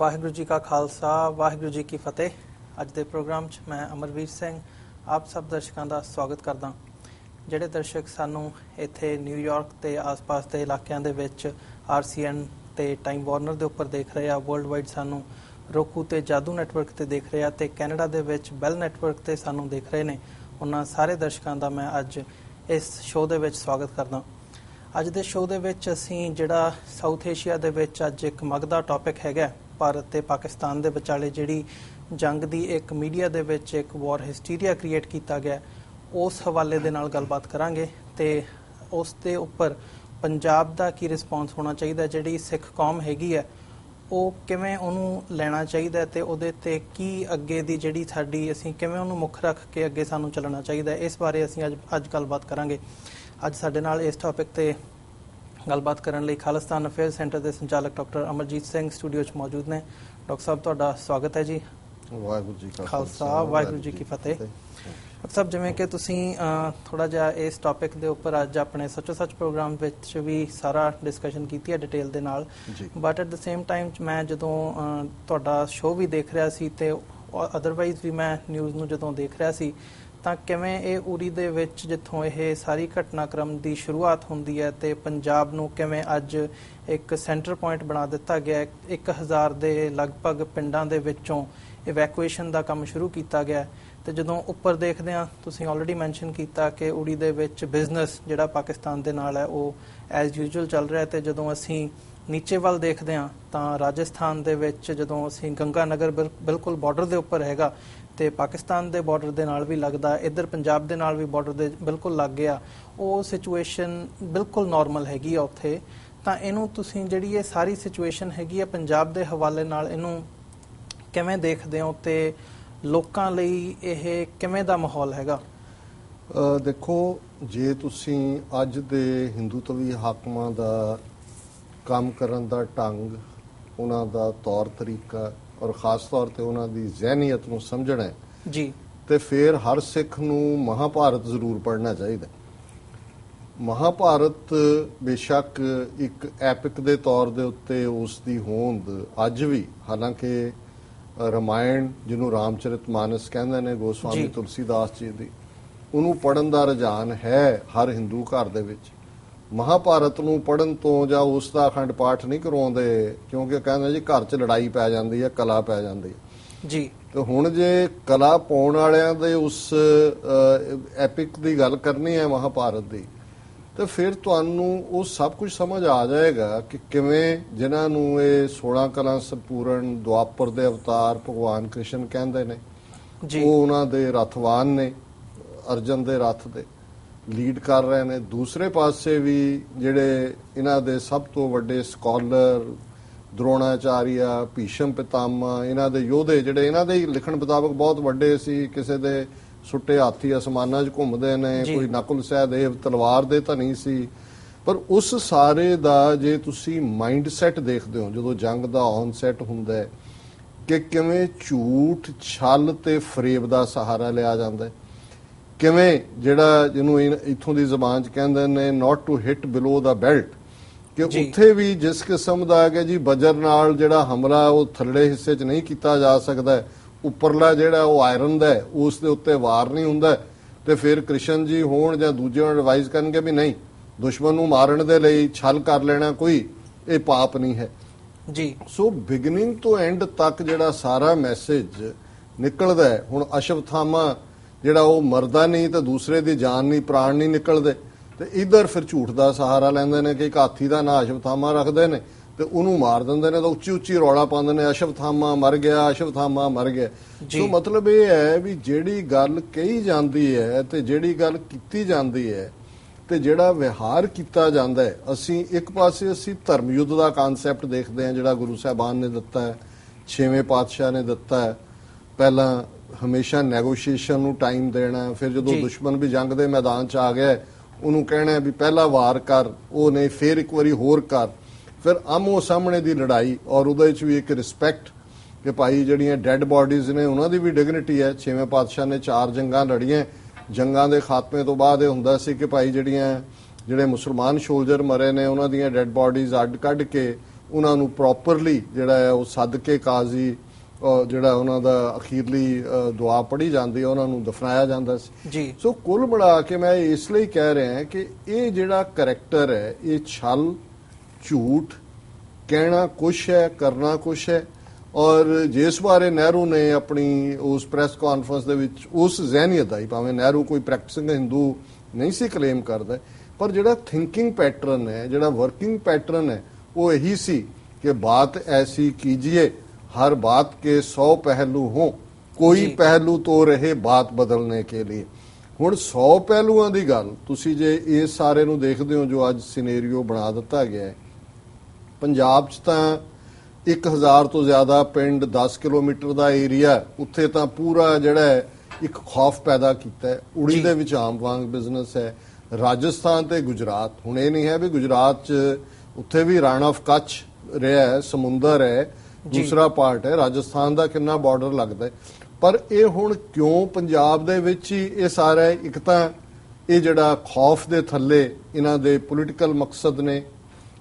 ਵਾਹਿਗੁਰੂ ਜੀ ਕਾ ਖਾਲਸਾ, ਵਾਹਿਗੁਰੂ ਜੀ ਕੀ ਫਤਿਹ। ਅੱਜ ਦੇ ਪ੍ਰੋਗਰਾਮ 'ਚ ਮੈਂ ਅਮਰਵੀਰ ਸਿੰਘ, ਆਪ ਸਭ ਦਰਸ਼ਕਾਂ ਦਾ ਸਵਾਗਤ ਕਰਦਾ ਜਿਹੜੇ ਦਰਸ਼ਕ ਸਾਨੂੰ ਇੱਥੇ ਨਿਊਯਾਰਕ ਤੇ ਆਸ-ਪਾਸ ਦੇ ਇਲਾਕਿਆਂ ਦੇ ਵਿੱਚ RCN ਤੇ ਟਾਈਮ ਵਾਰਨਰ ਦੇ ਉੱਪਰ ਦੇਖ ਰਹੇ ਆ ਵਰਲਡ ਵਾਈਡ ਸਾਨੂੰ ਰੋਕੂ ਤੇ ਜਾਦੂ ਨੈਟਵਰਕ ਤੇ ਦੇਖ ਰਹੇ ਆ ਤੇ ਕੈਨੇਡਾ ਦੇ ਵਿੱਚ ਬੈਲ ਨੈਟਵਰਕ ਤੇ ਸਾਨੂੰ ਦੇਖ ਰਹੇ ਨੇ। ਉਹਨਾਂ ਸਾਰੇ ਦਰਸ਼ਕਾਂ ਦਾ ਮੈਂ ਅੱਜ ਇਸ ਸ਼ੋਅ ਦੇ ਵਿੱਚ ਸਵਾਗਤ ਕਰਦਾ ਅੱਜ ਦੇ ਸ਼ੋਅ ਦੇ ਵਿੱਚ ਅਸੀਂ ਜਿਹੜਾ ਸਾਊਥ ਏਸ਼ੀਆ ਦੇ ਵਿੱਚ ਅੱਜ ਇੱਕ ਮਗਦਾ ਟੌਪਿਕ ਹੈਗਾ ਭਾਰਤ ਤੇ ਪਾਕਿਸਤਾਨ ਦੇ ਵਿਚਾਲੇ ਜਿਹੜੀ ਜੰਗ ਦੀ ਇੱਕ ਮੀਡੀਆ ਦੇ ਵਿੱਚ ਇੱਕ ਵਾਰ ਹਿਸਟੀਰੀਆ ਕ੍ਰੀਏਟ ਕੀਤਾ ਗਿਆ, ਉਸ ਹਵਾਲੇ ਦੇ ਨਾਲ ਗੱਲਬਾਤ ਕਰਾਂਗੇ ਤੇ ਉਸ ਦੇ ਉੱਪਰ ਪੰਜਾਬ ਦਾ ਕੀ ਰਿਸਪੌਂਸ ਹੋਣਾ ਚਾਹੀਦਾ, ਜਿਹੜੀ ਸਿੱਖ ਕੌਮ ਹੈਗੀ ਹੈ, ਉਹ ਕਿਵੇਂ ਉਹਨੂੰ ਲੈਣਾ ਚਾਹੀਦਾ ਤੇ ਉਹਦੇ ਤੇ ਕੀ ਅੱਗੇ ਦੀ ਜਿਹੜੀ ਸਾਡੀ ਅਸੀਂ ਕਿਵੇਂ ਉਹਨੂੰ ਮੁੱਖ ਰੱਖ ਕੇ ਅੱਗੇ ਸਾਨੂੰ ਚੱਲਣਾ ਚਾਹੀਦਾ, ਇਸ ਬਾਰੇ ਅਸੀਂ ਅੱਜ ਅੱਜ ਗੱਲਬਾਤ ਕਰਾਂਗੇ। ਅੱਜ ਸਾਡੇ ਨਾਲ ਇਸ ਟੌਪਿਕ ਤੇ ਗੱਲਬਾਤ ਕਰਨ ਲਈ ਖਾਲਿਸਤਾਨ ਅਫੇਅਰ ਸੈਂਟਰ ਦੇ ਸੰਚਾਲਕ ਡਾਕਟਰ ਅਮਰਜੀਤ ਸਿੰਘ ਸਟੂਡੀਓ 'ਚ ਮੌਜੂਦ ਨੇ। ਡਾਕਟਰ ਸਾਹਿਬ ਤੁਹਾਡਾ ਸਵਾਗਤ ਹੈ ਜੀ। ਵਾਹਿਗੁਰੂ ਜੀ ਕਾ ਖਾਲਸਾ ਵਾਹਿਗੁਰੂ ਜੀ ਕੀ ਫਤਿਹ। ਡਾਕਟਰ ਸਾਹਿਬ ਜਿਵੇਂ ਕਿ ਤੁਸੀਂ ਥੋੜਾ ਜਿਹਾ ਇਸ ਟੌਪਿਕ ਦੇ ਉੱਪਰ ਅੱਜ ਆਪਣੇ ਸੱਚੋ ਸੱਚ ਪ੍ਰੋਗਰਾਮ ਵਿੱਚ ਵੀ ਸਾਰਾ ਡਿਸਕਸ਼ਨ ਕੀਤੀ ਹੈ ਡਿਟੇਲ ਦੇ ਨਾਲ। But at the same time ਮੈਂ ਜਦੋਂ ਤੁਹਾਡਾ ਸ਼ੋਅ ਵੀ ਦੇਖ ਰਿਹਾ ਸੀ ਤੇ ਅਦਰਵਾਈਜ਼ ਵੀ ਮੈਂ ਨਿਊਜ਼ ਨੂੰ ਜਦੋਂ ਦੇਖ ਰਿਹਾ ਸੀ ਤਾਂ ਕਿਵੇਂ ਇਹ ਉਰੀ ਦੇ ਵਿੱਚ ਜਿੱਥੋਂ ਇਹ ਸਾਰੀ ਘਟਨਾਕ੍ਰਮ ਦੀ ਸ਼ੁਰੂਆਤ ਹੁੰਦੀ ਹੈ ਤੇ ਪੰਜਾਬ ਨੂੰ ਕਿਵੇਂ ਅੱਜ ਇੱਕ ਸੈਂਟਰ ਪੁਆਇੰਟ ਬਣਾ ਦਿੱਤਾ ਗਿਆ ਹੈ 1000 ਦੇ ਲਗਭਗ ਪਿੰਡਾਂ ਦੇ ਵਿੱਚੋਂ ਇਵੈਕੂਏਸ਼ਨ ਦਾ ਕੰਮ ਸ਼ੁਰੂ ਕੀਤਾ ਗਿਆ ਹੈ। ਤੇ ਜਦੋਂ ਉੱਪਰ ਦੇਖਦੇ ਆ ਤੁਸੀਂ ਆਲਰੇਡੀ ਮੈਂਸ਼ਨ ਕੀਤਾ ਕਿ ਉੜੀ ਦੇ ਵਿੱਚ ਬਿਜ਼ਨਸ ਜਿਹੜਾ ਪਾਕਿਸਤਾਨ ਦੇ ਨਾਲ ਹੈ, ਉਹ ਐਜ਼ ਯੂਜੂਅਲ ਚੱਲ ਰਿਹਾ ਹੈ ਤੇ ਜਦੋਂ ਅਸੀਂ ਨੀਚੇ ਵੱਲ ਦੇਖਦੇ ਆ ਤਾਂ ਰਾਜਸਥਾਨ ਦੇ ਵਿੱਚ ਜਦੋਂ ਅਸੀਂ ਗੰਗਾ ਨਗਰ ਬਿਲ- ਬਿਲਕੁਲ ਬਾਰਡਰ ਦੇ ਉੱਪਰ ਹੈਗਾ ਤੇ ਪਾਕਿਸਤਾਨ ਦੇ ਬਾਰਡਰ ਦੇ ਨਾਲ ਵੀ ਲੱਗਦਾ, ਇੱਧਰ ਪੰਜਾਬ ਦੇ ਨਾਲ ਵੀ ਬਾਰਡਰ ਦੇ ਬਿਲਕੁਲ ਲੱਗ ਗਿਆ। ਉਹ ਸਿਚੁਏਸ਼ਨ ਬਿਲਕੁਲ ਨਾਰਮਲ ਹੈਗੀ ਆ ਉੱਥੇ। ਤਾਂ ਇਹਨੂੰ ਤੁਸੀਂ ਜਿਹੜੀ ਇਹ ਸਾਰੀ ਸਿਚੁਏਸ਼ਨ ਹੈਗੀ ਆ ਪੰਜਾਬ ਦੇ ਹਵਾਲੇ ਨਾਲ, ਇਹਨੂੰ ਕਿਵੇਂ ਦੇਖਦੇ ਹੋ ਤੇ ਲੋਕਾਂ ਲਈ ਇਹ ਕਿਵੇਂ ਦਾ ਮਾਹੌਲ ਹੈਗਾ? ਦੇਖੋ, ਜੇ ਤੁਸੀਂ ਅੱਜ ਦੇ ਹਿੰਦੂਤਵੀ ਹਾਕਮਾਂ ਦਾ ਕੰਮ ਕਰਨ ਦਾ ਢੰਗ, ਉਹਨਾਂ ਦਾ ਤੌਰ ਤਰੀਕਾ ਔਰ ਖਾਸ ਤੌਰ ਤੇ ਉਹਨਾਂ ਦੀ ਜ਼ਿਹਨੀਅਤ ਨੂੰ ਸਮਝਣਾ ਹੈ ਜੀ ਤੇ ਫਿਰ ਹਰ ਸਿੱਖ ਨੂੰ ਮਹਾਭਾਰਤ ਜ਼ਰੂਰ ਪੜ੍ਹਨਾ ਚਾਹੀਦਾ। ਮਹਾਭਾਰਤ ਬੇਸ਼ੱਕ ਇੱਕ ਐਪਿਕ ਦੇ ਤੌਰ ਦੇ ਉੱਤੇ ਉਸ ਦੀ ਹੋਂਦ ਅੱਜ ਵੀ ਹਾਲਾਂਕਿ ਰਮਾਇਣ ਜਿਹਨੂੰ ਰਾਮਚਰਿਤ ਮਾਨਸ ਕਹਿੰਦੇ ਨੇ ਗੋਸਵਾਮੀ। ਤੁਲਸੀਦਾਸ ਜੀ ਦੀ ਉਹਨੂੰ ਪੜਨ ਦਾ ਰੁਝਾਨ ਹੈ ਹਰ ਹਿੰਦੂ ਘਰ ਦੇ ਵਿੱਚ ਮਹਾਭਾਰਤ ਨੂੰ ਪੜਨ ਤੋਂ ਜਾਂ ਉਸ ਦਾ ਅਖੰਡ ਪਾਠ ਨਹੀਂ ਕਰਵਾਉਂਦੇ ਕਿਉਂਕਿ ਕਹਿੰਦੇ ਜੀ ਘਰ 'ਚ ਲੜਾਈ ਪੈ ਜਾਂਦੀ ਹੈ ਕਲਾ ਪੈ ਜਾਂਦੀ ਹੈ। ਜੀ। ਤੇ ਹੁਣ ਜੇ ਕਲਾ ਪਾਉਣ ਵਾਲਿਆਂ ਦੇ ਉਸ ਐਪਿਕ ਦੀ ਗੱਲ ਕਰਨੀ ਹੈ ਮਹਾਭਾਰਤ ਦੀ ਤੇ ਫਿਰ ਤੁਹਾਨੂੰ ਉਹ ਸਭ ਕੁਝ ਸਮਝ ਆ ਜਾਏਗਾ ਕਿ ਕਿਵੇਂ ਜਿਨ੍ਹਾਂ ਨੂੰ ਇਹ 16 ਕਲਾ ਸੰਪੂਰਨ ਦੁਆਪਰ ਦੇ ਅਵਤਾਰ ਭਗਵਾਨ ਕ੍ਰਿਸ਼ਨ ਕਹਿੰਦੇ ਨੇ। ਜੀ। ਉਹ ਉਹਨਾਂ ਦੇ ਰਥਵਾਨ ਨੇ ਅਰਜਨ ਦੇ ਰਥ ਦੇ। ਲੀਡ ਕਰ ਰਹੇ ਨੇ। ਦੂਸਰੇ ਪਾਸੇ ਵੀ ਜਿਹੜੇ ਇਹਨਾਂ ਦੇ ਸਭ ਤੋਂ ਵੱਡੇ ਸਕਾਲਰ ਦ੍ਰੋਣਾਚਾਰੀਆ ਭੀਸ਼ਮ ਪਿਤਾਮਾ ਇਹਨਾਂ ਦੇ ਯੋਧੇ ਜਿਹੜੇ ਇਹਨਾਂ ਦੇ ਲਿਖਣ ਮੁਤਾਬਕ ਬਹੁਤ ਵੱਡੇ ਸੀ। ਕਿਸੇ ਦੇ ਸੁੱਟੇ ਹਾਥੀ ਅਸਮਾਨਾਂ 'ਚ ਘੁੰਮਦੇ ਨੇ। ਕੋਈ ਨਕੁਲ ਸਹਿਦੇਵ ਤਲਵਾਰ ਦੇ ਧਨੀ ਸੀ। ਪਰ ਉਸ ਸਾਰੇ ਦਾ ਜੇ ਤੁਸੀਂ ਮਾਈਂਡ ਸੈਟ ਦੇਖਦੇ ਹੋ ਜਦੋਂ ਜੰਗ ਦਾ ਔਨਸੈਟ ਹੁੰਦਾ ਹੈ ਕਿ ਕਿਵੇਂ ਝੂਠ ਛਲ ਤੇ ਫਰੇਬ ਦਾ ਸਹਾਰਾ ਲਿਆ ਜਾਂਦਾ ਹੈ। ਕਿਵੇਂ ਜਿਹੜਾ ਜਿਹਨੂੰ ਇੱਥੋਂ ਦੀ ਜ਼ਬਾਨ ਚ ਕਹਿੰਦੇ ਨੇ not to hit below the belt ਕਿ। ਉੱਥੇ ਵੀ ਜਿਸ ਕਿਸਮ ਦਾ ਹੈ ਜੀ ਬਜਰ ਨਾਲ ਜਿਹੜਾ ਹਮਲਾ ਉਹ ਥੱਲੜੇ ਹਿੱਸੇ 'ਚ ਨਹੀਂ ਕੀਤਾ ਜਾ ਸਕਦਾ। ਉੱਪਰਲਾ ਜਿਹੜਾ ਉਹ ਆਇਰਨ ਦਾ ਉਸ ਦੇ ਉੱਤੇ ਵਾਰ ਨਹੀਂ ਹੁੰਦਾ ਤੇ ਫਿਰ ਕ੍ਰਿਸ਼ਨ ਜੀ ਹੋਣ ਜਾਂ ਦੂਜੇ ਨੂੰ ਐਡਵਾਈਸ ਕਰਨਗੇ ਵੀ ਨਹੀਂ ਦੁਸ਼ਮਣ ਨੂੰ ਮਾਰਨ ਦੇ ਲਈ ਛਲ ਕਰ ਲੈਣਾ ਕੋਈ ਇਹ ਪਾਪ ਨਹੀਂ ਹੈ ਜੀ ਸੋ ਬਿਗਨਿੰਗ ਤੋਂ ਐਂਡ ਤੱਕ ਜਿਹੜਾ ਸਾਰਾ ਮੈਸੇਜ ਨਿਕਲਦਾ ਹੁਣ ਅਸ਼ਵਥਾਮਾ ਜਿਹੜਾ ਉਹ ਮਰਦਾ ਨਹੀਂ ਤੇ ਦੂਸਰੇ ਦੀ ਜਾਨ ਨਹੀਂ ਪ੍ਰਾਣ ਨਹੀਂ ਨਿਕਲਦੇ। ਤੇ ਇਧਰ ਫਿਰ ਝੂਠ ਦਾ ਸਹਾਰਾ ਲੈਂਦੇ ਨੇ ਕਿ ਇੱਕ ਹਾਥੀ ਦਾ ਨਾਂ ਅਸ਼ਵਥਾਮਾ ਰੱਖਦੇ ਨੇ ਤੇ ਉਹਨੂੰ ਮਾਰ ਦਿੰਦੇ ਨੇ ਤਾਂ ਉੱਚੀ ਉੱਚੀ ਰੌਲਾ ਪਾਉਂਦੇ ਨੇ ਅਸ਼ਵਥਾਮਾ ਮਰ ਗਿਆ ਅਸ਼ਵਥਾਮਾ ਮਰ ਗਿਆ। ਸੋ ਮਤਲਬ ਇਹ ਹੈ ਵੀ ਜਿਹੜੀ ਗੱਲ ਕਹੀ ਜਾਂਦੀ ਹੈ ਤੇ ਜਿਹੜੀ ਗੱਲ ਕੀਤੀ ਜਾਂਦੀ ਹੈ ਤੇ ਜਿਹੜਾ ਵਿਹਾਰ ਕੀਤਾ ਜਾਂਦਾ ਹੈ ਅਸੀਂ ਇੱਕ ਪਾਸੇ ਅਸੀਂ ਧਰਮ ਯੁੱਧ ਦਾ ਕਨਸੈਪਟ ਦੇਖਦੇ ਹਾਂ ਜਿਹੜਾ ਗੁਰੂ ਸਾਹਿਬਾਨ ਨੇ ਦਿੱਤਾ ਹੈ ਛੇਵੇਂ ਪਾਤਸ਼ਾਹ ਨੇ ਦਿੱਤਾ ਹੈ। ਪਹਿਲਾਂ ਹਮੇਸ਼ਾ ਨੈਗੋਸ਼ੀਏਸ਼ਨ ਨੂੰ ਟਾਈਮ ਦੇਣਾ ਫਿਰ ਜਦੋਂ। ਦੁਸ਼ਮਣ ਵੀ ਜੰਗ ਦੇ ਮੈਦਾਨ 'ਚ ਆ ਗਿਆ ਉਹਨੂੰ ਕਹਿਣਾ ਵੀ ਪਹਿਲਾ ਵਾਰ ਕਰ ਉਹ ਨਹੀਂ ਫਿਰ ਇੱਕ ਵਾਰੀ ਹੋਰ ਕਰ। ਫਿਰ ਆਮੋ ਸਾਹਮਣੇ ਦੀ ਲੜਾਈ ਔਰ ਉਹਦੇ ਵਿੱਚ ਵੀ ਇੱਕ ਰਿਸਪੈਕਟ ਕਿ ਭਾਈ ਜਿਹੜੀਆਂ ਡੈੱਡ ਬਾਡੀਜ਼ ਨੇ ਉਹਨਾਂ ਦੀ ਵੀ ਡਿਗਨਿਟੀ ਹੈ। ਛੇਵੇਂ ਪਾਤਸ਼ਾਹ ਨੇ ਚਾਰ ਜੰਗਾਂ ਲੜੀਆਂ। ਜੰਗਾਂ ਦੇ ਖਾਤਮੇ ਤੋਂ ਬਾਅਦ ਇਹ ਹੁੰਦਾ ਸੀ ਕਿ ਭਾਈ ਜਿਹੜੀਆਂ ਜਿਹੜੇ ਮੁਸਲਮਾਨ ਸੋਲਜਰ ਮਰੇ ਨੇ ਉਹਨਾਂ ਦੀਆਂ ਡੈੱਡ ਬਾਡੀਜ਼ ਅੱਡ ਕੱਢ ਕੇ ਉਹਨਾਂ ਨੂੰ ਪ੍ਰੋਪਰਲੀ ਜਿਹੜਾ ਹੈ ਉਹ ਸੱਦ ਕੇ ਕਾਜ਼ੀ ਜਿਹੜਾ ਉਹਨਾਂ ਦਾ ਅਖੀਰਲੀ ਦੁਆ ਪੜ੍ਹੀ ਜਾਂਦੀ ਹੈ ਉਹਨਾਂ ਨੂੰ ਦਫਨਾਇਆ ਜਾਂਦਾ ਸੀ। ਜੀ। ਸੋ ਕੁੱਲ ਮਿਲਾ ਕੇ ਮੈਂ ਇਸ ਲਈ ਕਹਿ ਰਿਹਾ ਹਾਂ ਕਿ ਇਹ ਜਿਹੜਾ ਕਰੈਕਟਰ ਹੈ ਇਹ ਛਲ ਝੂਠ ਕਹਿਣਾ ਕੁਛ ਹੈ ਕਰਨਾ ਕੁਛ ਹੈ ਔਰ ਜਿਸ ਬਾਰੇ ਨਹਿਰੂ ਨੇ ਆਪਣੀ ਉਸ ਪ੍ਰੈਸ ਕਾਨਫਰੰਸ ਦੇ ਵਿੱਚ ਉਸ ਜ਼ਹਿਨੀਅਤ ਦਾ ਹੀ ਭਾਵੇਂ ਨਹਿਰੂ ਕੋਈ ਪ੍ਰੈਕਟਿਸਿੰਗ ਹਿੰਦੂ ਨਹੀਂ ਸੀ ਕਲੇਮ ਕਰਦਾ ਪਰ ਜਿਹੜਾ ਥਿੰਕਿੰਗ ਪੈਟਰਨ ਹੈ ਜਿਹੜਾ ਵਰਕਿੰਗ ਪੈਟਰਨ ਹੈ ਉਹ ਇਹੀ ਸੀ ਕਿ ਬਾਤ ਐਸੀ ਕੀਜੀਏ ਹਰ ਬਾਤ ਕੇ 100 ਪਹਿਲੂ ਹੋ ਕੋਈ। ਪਹਿਲੂ ਤੋਂ ਰਹੇ ਬਾਤ ਬਦਲਨੇ ਕੇ ਲਈ ਹੁਣ 100 ਪਹਿਲੂਆਂ ਦੀ ਗੱਲ ਤੁਸੀਂ ਜੇ ਇਸ ਸਾਰੇ ਨੂੰ ਦੇਖਦੇ ਹੋ ਜੋ ਅੱਜ ਸਿਨੈਰੀਓ ਬਣਾ ਦਿੱਤਾ ਗਿਆ ਹੈ ਪੰਜਾਬ 'ਚ ਤਾਂ 1000 ਤੋਂ ਜ਼ਿਆਦਾ ਪਿੰਡ 10 ਕਿਲੋਮੀਟਰ ਦਾ ਏਰੀਆ ਉੱਥੇ ਤਾਂ ਪੂਰਾ ਜਿਹੜਾ ਇੱਕ ਖੌਫ ਪੈਦਾ ਕੀਤਾ ਹੈ ਉੜੀ। ਦੇ ਵਿੱਚ ਆਮ ਵਾਂਗ ਬਿਜ਼ਨਸ ਹੈ ਰਾਜਸਥਾਨ ਤੇ ਗੁਜਰਾਤ ਹੁਣ ਇਹ ਨਹੀਂ ਹੈ ਵੀ ਗੁਜਰਾਤ 'ਚ ਉੱਥੇ ਵੀ ਰਨ ਆਫ ਕੱਚ ਰਿਹਾ ਹੈ ਸਮੁੰਦਰ ਹੈ। ਦੂਸਰਾ ਪਾਰਟ ਹੈ ਰਾਜਸਥਾਨ ਦਾ ਕਿੰਨਾ ਬਾਰਡਰ ਲੱਗਦਾ ਹੈ ਪਰ ਇਹ ਹੁਣ ਕਿਉਂ ਪੰਜਾਬ ਦੇ ਵਿੱਚ ਹੀ ਇਹ ਸਾਰਾ? ਇੱਕ ਤਾਂ ਇਹ ਜਿਹੜਾ ਖੌਫ ਦੇ ਥੱਲੇ ਇਹਨਾਂ ਦੇ ਪੋਲੀਟੀਕਲ ਮਕਸਦ ਨੇ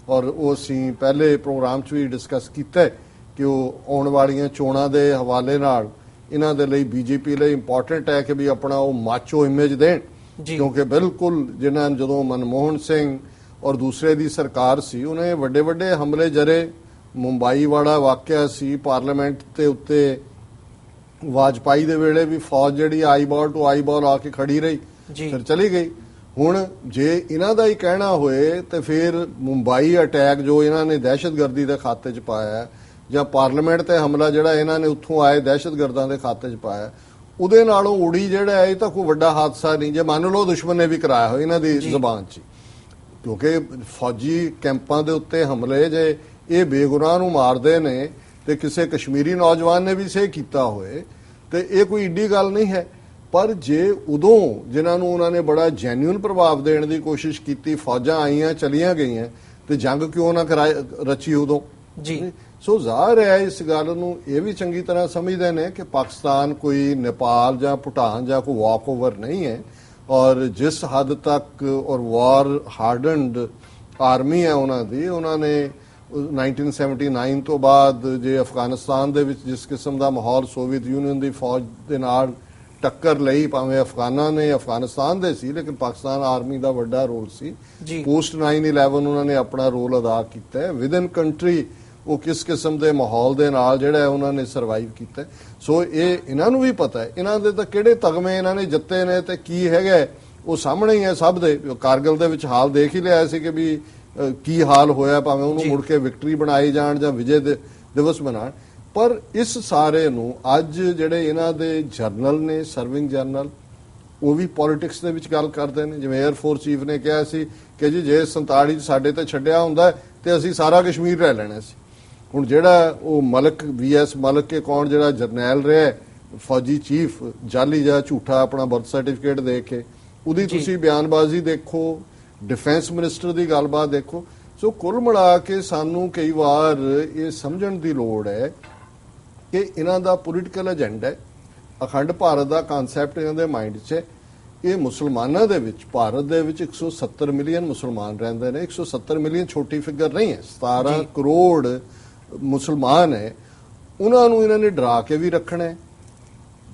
ਔਰ ਉਹ ਅਸੀਂ ਪਹਿਲੇ ਪ੍ਰੋਗਰਾਮ 'ਚ ਵੀ ਡਿਸਕਸ ਕੀਤਾ ਹੈ ਕਿ ਉਹ ਆਉਣ ਵਾਲੀਆਂ ਚੋਣਾਂ ਦੇ ਹਵਾਲੇ ਨਾਲ ਇਹਨਾਂ ਦੇ ਲਈ ਬੀਜੇਪੀ ਲਈ ਇੰਪੋਰਟੈਂਟ ਹੈ ਕਿ ਵੀ ਆਪਣਾ ਉਹ ਮਾਚੋ ਇਮੇਜ ਦੇਣ। ਕਿਉਂਕਿ ਬਿਲਕੁਲ ਜਿਨ੍ਹਾਂ ਜਦੋਂ ਮਨਮੋਹਨ ਸਿੰਘ ਔਰ ਦੂਸਰੇ ਦੀ ਸਰਕਾਰ ਸੀ ਉਹਨੇ ਵੱਡੇ ਵੱਡੇ ਹਮਲੇ ਜਰੇ ਮੁੰਬਈ ਵਾਲਾ ਵਾਕਿਆ ਸੀ ਪਾਰਲੀਮੈਂਟ ਤੇ ਉੱਤੇ ਵਾਜਪਾਈ ਦੇ ਵੇਲੇ ਵੀ ਫੌਜ ਜਿਹੜੀ ਆਈਬਾਲ ਟੂ ਆਈਬਾਲ ਆ ਕੇ ਖੜੀ ਰਹੀ। ਫਿਰ ਚਲੀ ਗਈ ਹੁਣ ਜੇ ਇਹਨਾਂ ਦਾ ਹੀ ਕਹਿਣਾ ਹੋਏ ਤੇ ਫਿਰ ਮੁੰਬਈ ਅਟੈਕ ਜੋ ਇਹਨਾਂ ਨੇ ਦਹਿਸ਼ਤਗਰਦੀ ਦੇ ਖਾਤੇ 'ਚ ਪਾਇਆ ਜਾਂ ਪਾਰਲੀਮੈਂਟ ਤੇ ਹਮਲਾ ਜਿਹੜਾ ਇਹਨਾਂ ਨੇ ਉੱਥੋਂ ਆਏ ਦਹਿਸ਼ਤਗਰਦਾਂ ਦੇ ਖਾਤੇ 'ਚ ਪਾਇਆ ਉਹਦੇ ਨਾਲੋਂ ਉੜੀ ਜਿਹੜਾ ਹੈ ਇਹ ਤਾਂ ਕੋਈ ਵੱਡਾ ਹਾਦਸਾ ਨਹੀਂ ਜੇ ਮੰਨ ਲਓ ਦੁਸ਼ਮਣ ਨੇ ਵੀ ਕਰਾਇਆ ਹੋਇਆ ਇਹਨਾਂ ਦੀ। ਜ਼ਬਾਨ 'ਚ। ਕਿਉਂਕਿ ਫੌਜੀ ਕੈਂਪਾਂ ਦੇ ਉੱਤੇ ਹਮਲੇ ਜੇ ਇਹ ਬੇਗੁਨਾਹ ਨੂੰ ਮਾਰਦੇ ਨੇ ਤੇ ਕਿਸੇ ਕਸ਼ਮੀਰੀ ਨੌਜਵਾਨ ਨੇ ਵੀ ਸੇ ਕੀਤਾ ਹੋਏ ਤੇ ਇਹ ਕੋਈ ਈਡੀ ਗੱਲ ਨਹੀਂ ਹੈ ਪਰ ਜੇ ਉਦੋਂ ਜਿਨ੍ਹਾਂ ਨੂੰ ਉਹਨਾਂ ਨੇ ਬੜਾ ਜੈਨੂਇਨ ਪ੍ਰਭਾਵ ਦੇਣ ਦੀ ਕੋਸ਼ਿਸ਼ ਕੀਤੀ ਫੌਜਾਂ ਆਈਆਂ ਚਲੀਆਂ ਗਈਆਂ ਤੇ ਜੰਗ ਕਿਉਂ ਨਾ ਰਚੀ ਉਦੋਂ ਜੀ। ਸੋ ਜ਼ਾਹਰ ਹੈ ਇਸ ਗੱਲ ਨੂੰ ਇਹ ਵੀ ਚੰਗੀ ਤਰ੍ਹਾਂ ਸਮਝਦੇ ਨੇ ਕਿ ਪਾਕਿਸਤਾਨ ਕੋਈ ਨੇਪਾਲ ਜਾਂ ਭੂਟਾਨ ਜਾਂ ਕੋਈ ਵਾਕ ਓਵਰ ਨਹੀਂ ਹੈ ਔਰ ਜਿਸ ਹੱਦ ਤੱਕ ਔਰ ਵਾਰ ਹਾਰਡਨਡ ਆਰਮੀ ਹੈ ਉਹਨਾਂ ਦੀ ਉਹਨਾਂ ਨੇ 1979 ਤੋਂ ਬਾਅਦ ਜੇ ਅਫਗਾਨਿਸਤਾਨ ਦੇ ਵਿੱਚ ਜਿਸ ਕਿਸਮ ਦਾ ਮਾਹੌਲ ਸੋਵੀਅਤ ਯੂਨੀਅਨ ਦੀ ਫੌਜ ਦੇ ਨਾਲ ਟੱਕਰ ਲਈ ਭਾਵੇਂ ਅਫਗਾਨਾਂ ਨੇ ਅਫਗਾਨਿਸਤਾਨ ਦੇ ਸੀ ਲੇਕਿਨ ਪਾਕਿਸਤਾਨ ਆਰਮੀ ਦਾ ਵੱਡਾ ਰੋਲ ਸੀ। ਪੋਸਟ 9/11 ਉਹਨਾਂ ਨੇ ਆਪਣਾ ਰੋਲ ਅਦਾ ਕੀਤਾ ਹੈ ਵਿਦਨ ਕੰਟਰੀ ਉਹ ਕਿਸ ਕਿਸਮ ਦੇ ਮਾਹੌਲ ਦੇ ਨਾਲ ਜਿਹੜਾ ਹੈ ਉਹਨਾਂ ਨੇ ਸਰਵਾਈਵ ਕੀਤਾ। ਸੋ ਇਹ ਇਹਨਾਂ ਨੂੰ ਵੀ ਪਤਾ ਹੈ ਇਹਨਾਂ ਦੇ ਤਾਂ ਕਿਹੜੇ ਤਗਮੇ ਇਹਨਾਂ ਨੇ ਜਿੱਤੇ ਨੇ ਤੇ ਕੀ ਹੈਗਾ ਉਹ ਸਾਹਮਣੇ ਹੀ ਹੈ ਸਭ ਦੇ ਕਾਰਗਲ ਦੇ ਵਿੱਚ ਹਾਲ ਦੇਖ ਹੀ ਲਿਆ ਸੀ ਕਿ ਵੀ ਕੀ ਹਾਲ ਹੋਇਆ ਭਾਵੇਂ ਉਹਨੂੰ। ਮੁੜ ਕੇ ਵਿਕਟਰੀ ਬਣਾਈ ਜਾਣ ਜਾਂ ਵਿਜੇ ਦਿਵਸ ਬਣਾਉਣ ਪਰ ਇਸ ਸਾਰੇ ਨੂੰ ਅੱਜ ਜਿਹੜੇ ਇਹਨਾਂ ਦੇ ਜਰਨਲ ਨੇ ਸਰਵਿੰਗ ਜਰਨਲ ਉਹ ਵੀ ਪੋਲਿਟਿਕਸ ਦੇ ਵਿੱਚ ਗੱਲ ਕਰਦੇ ਨੇ ਜਿਵੇਂ 에ਅਰ ਫੋਰਸ ਚੀਫ ਨੇ ਕਿਹਾ ਸੀ ਕਿ ਜੀ ਜੇ 47 ਚ ਸਾਡੇ ਤੇ ਛੱਡਿਆ ਹੁੰਦਾ ਤੇ ਅਸੀਂ ਸਾਰਾ ਕਸ਼ਮੀਰ ਲੈ ਲੈਣਾ ਸੀ ਹੁਣ ਜਿਹੜਾ ਉਹ ਮਲਕ ਵੀਐਸ ਮਲਕ ਕੇ ਕੌਣ ਜਿਹੜਾ ਜਰਨੈਲ ਰਿਹਾ ਫੌਜੀ ਚੀਫ ਜਾਲੀ ਜਾਂ ਝੂਠਾ ਆਪਣਾ ਬਰਥ ਸਰਟੀਫਿਕੇਟ ਦੇ ਕੇ ਉਹਦੀ। ਤੁਸੀਂ ਬਿਆਨਬਾਜ਼ੀ ਦੇਖੋ ਡਿਫੈਂਸ ਮਿਨਿਸਟਰ ਦੀ ਗੱਲਬਾਤ ਦੇਖੋ। ਸੋ ਕੁੱਲ ਮਿਲਾ ਕੇ ਸਾਨੂੰ ਕਈ ਵਾਰ ਇਹ ਸਮਝਣ ਦੀ ਲੋੜ ਹੈ ਕਿ ਇਹਨਾਂ ਦਾ ਪੋਲੀਟੀਕਲ ਏਜੰਡਾ ਹੈ। ਅਖੰਡ ਭਾਰਤ ਦਾ ਕਨਸੈਪਟ ਇਹਨਾਂ ਦੇ ਮਾਈਂਡ 'ਚ ਹੈ। ਇਹ ਮੁਸਲਮਾਨਾਂ ਦੇ ਵਿੱਚ ਭਾਰਤ ਦੇ ਵਿੱਚ 170 ਮਿਲੀਅਨ ਮੁਸਲਮਾਨ ਰਹਿੰਦੇ ਨੇ। 170 ਮਿਲੀਅਨ ਛੋਟੀ ਫਿਗਰ ਨਹੀਂ ਹੈ। 17 ਜੀ। ਕਰੋੜ ਮੁਸਲਮਾਨ ਹੈ। ਉਹਨਾਂ ਨੂੰ ਇਹਨਾਂ ਨੇ ਡਰਾ ਕੇ ਵੀ ਰੱਖਣਾ ਹੈ।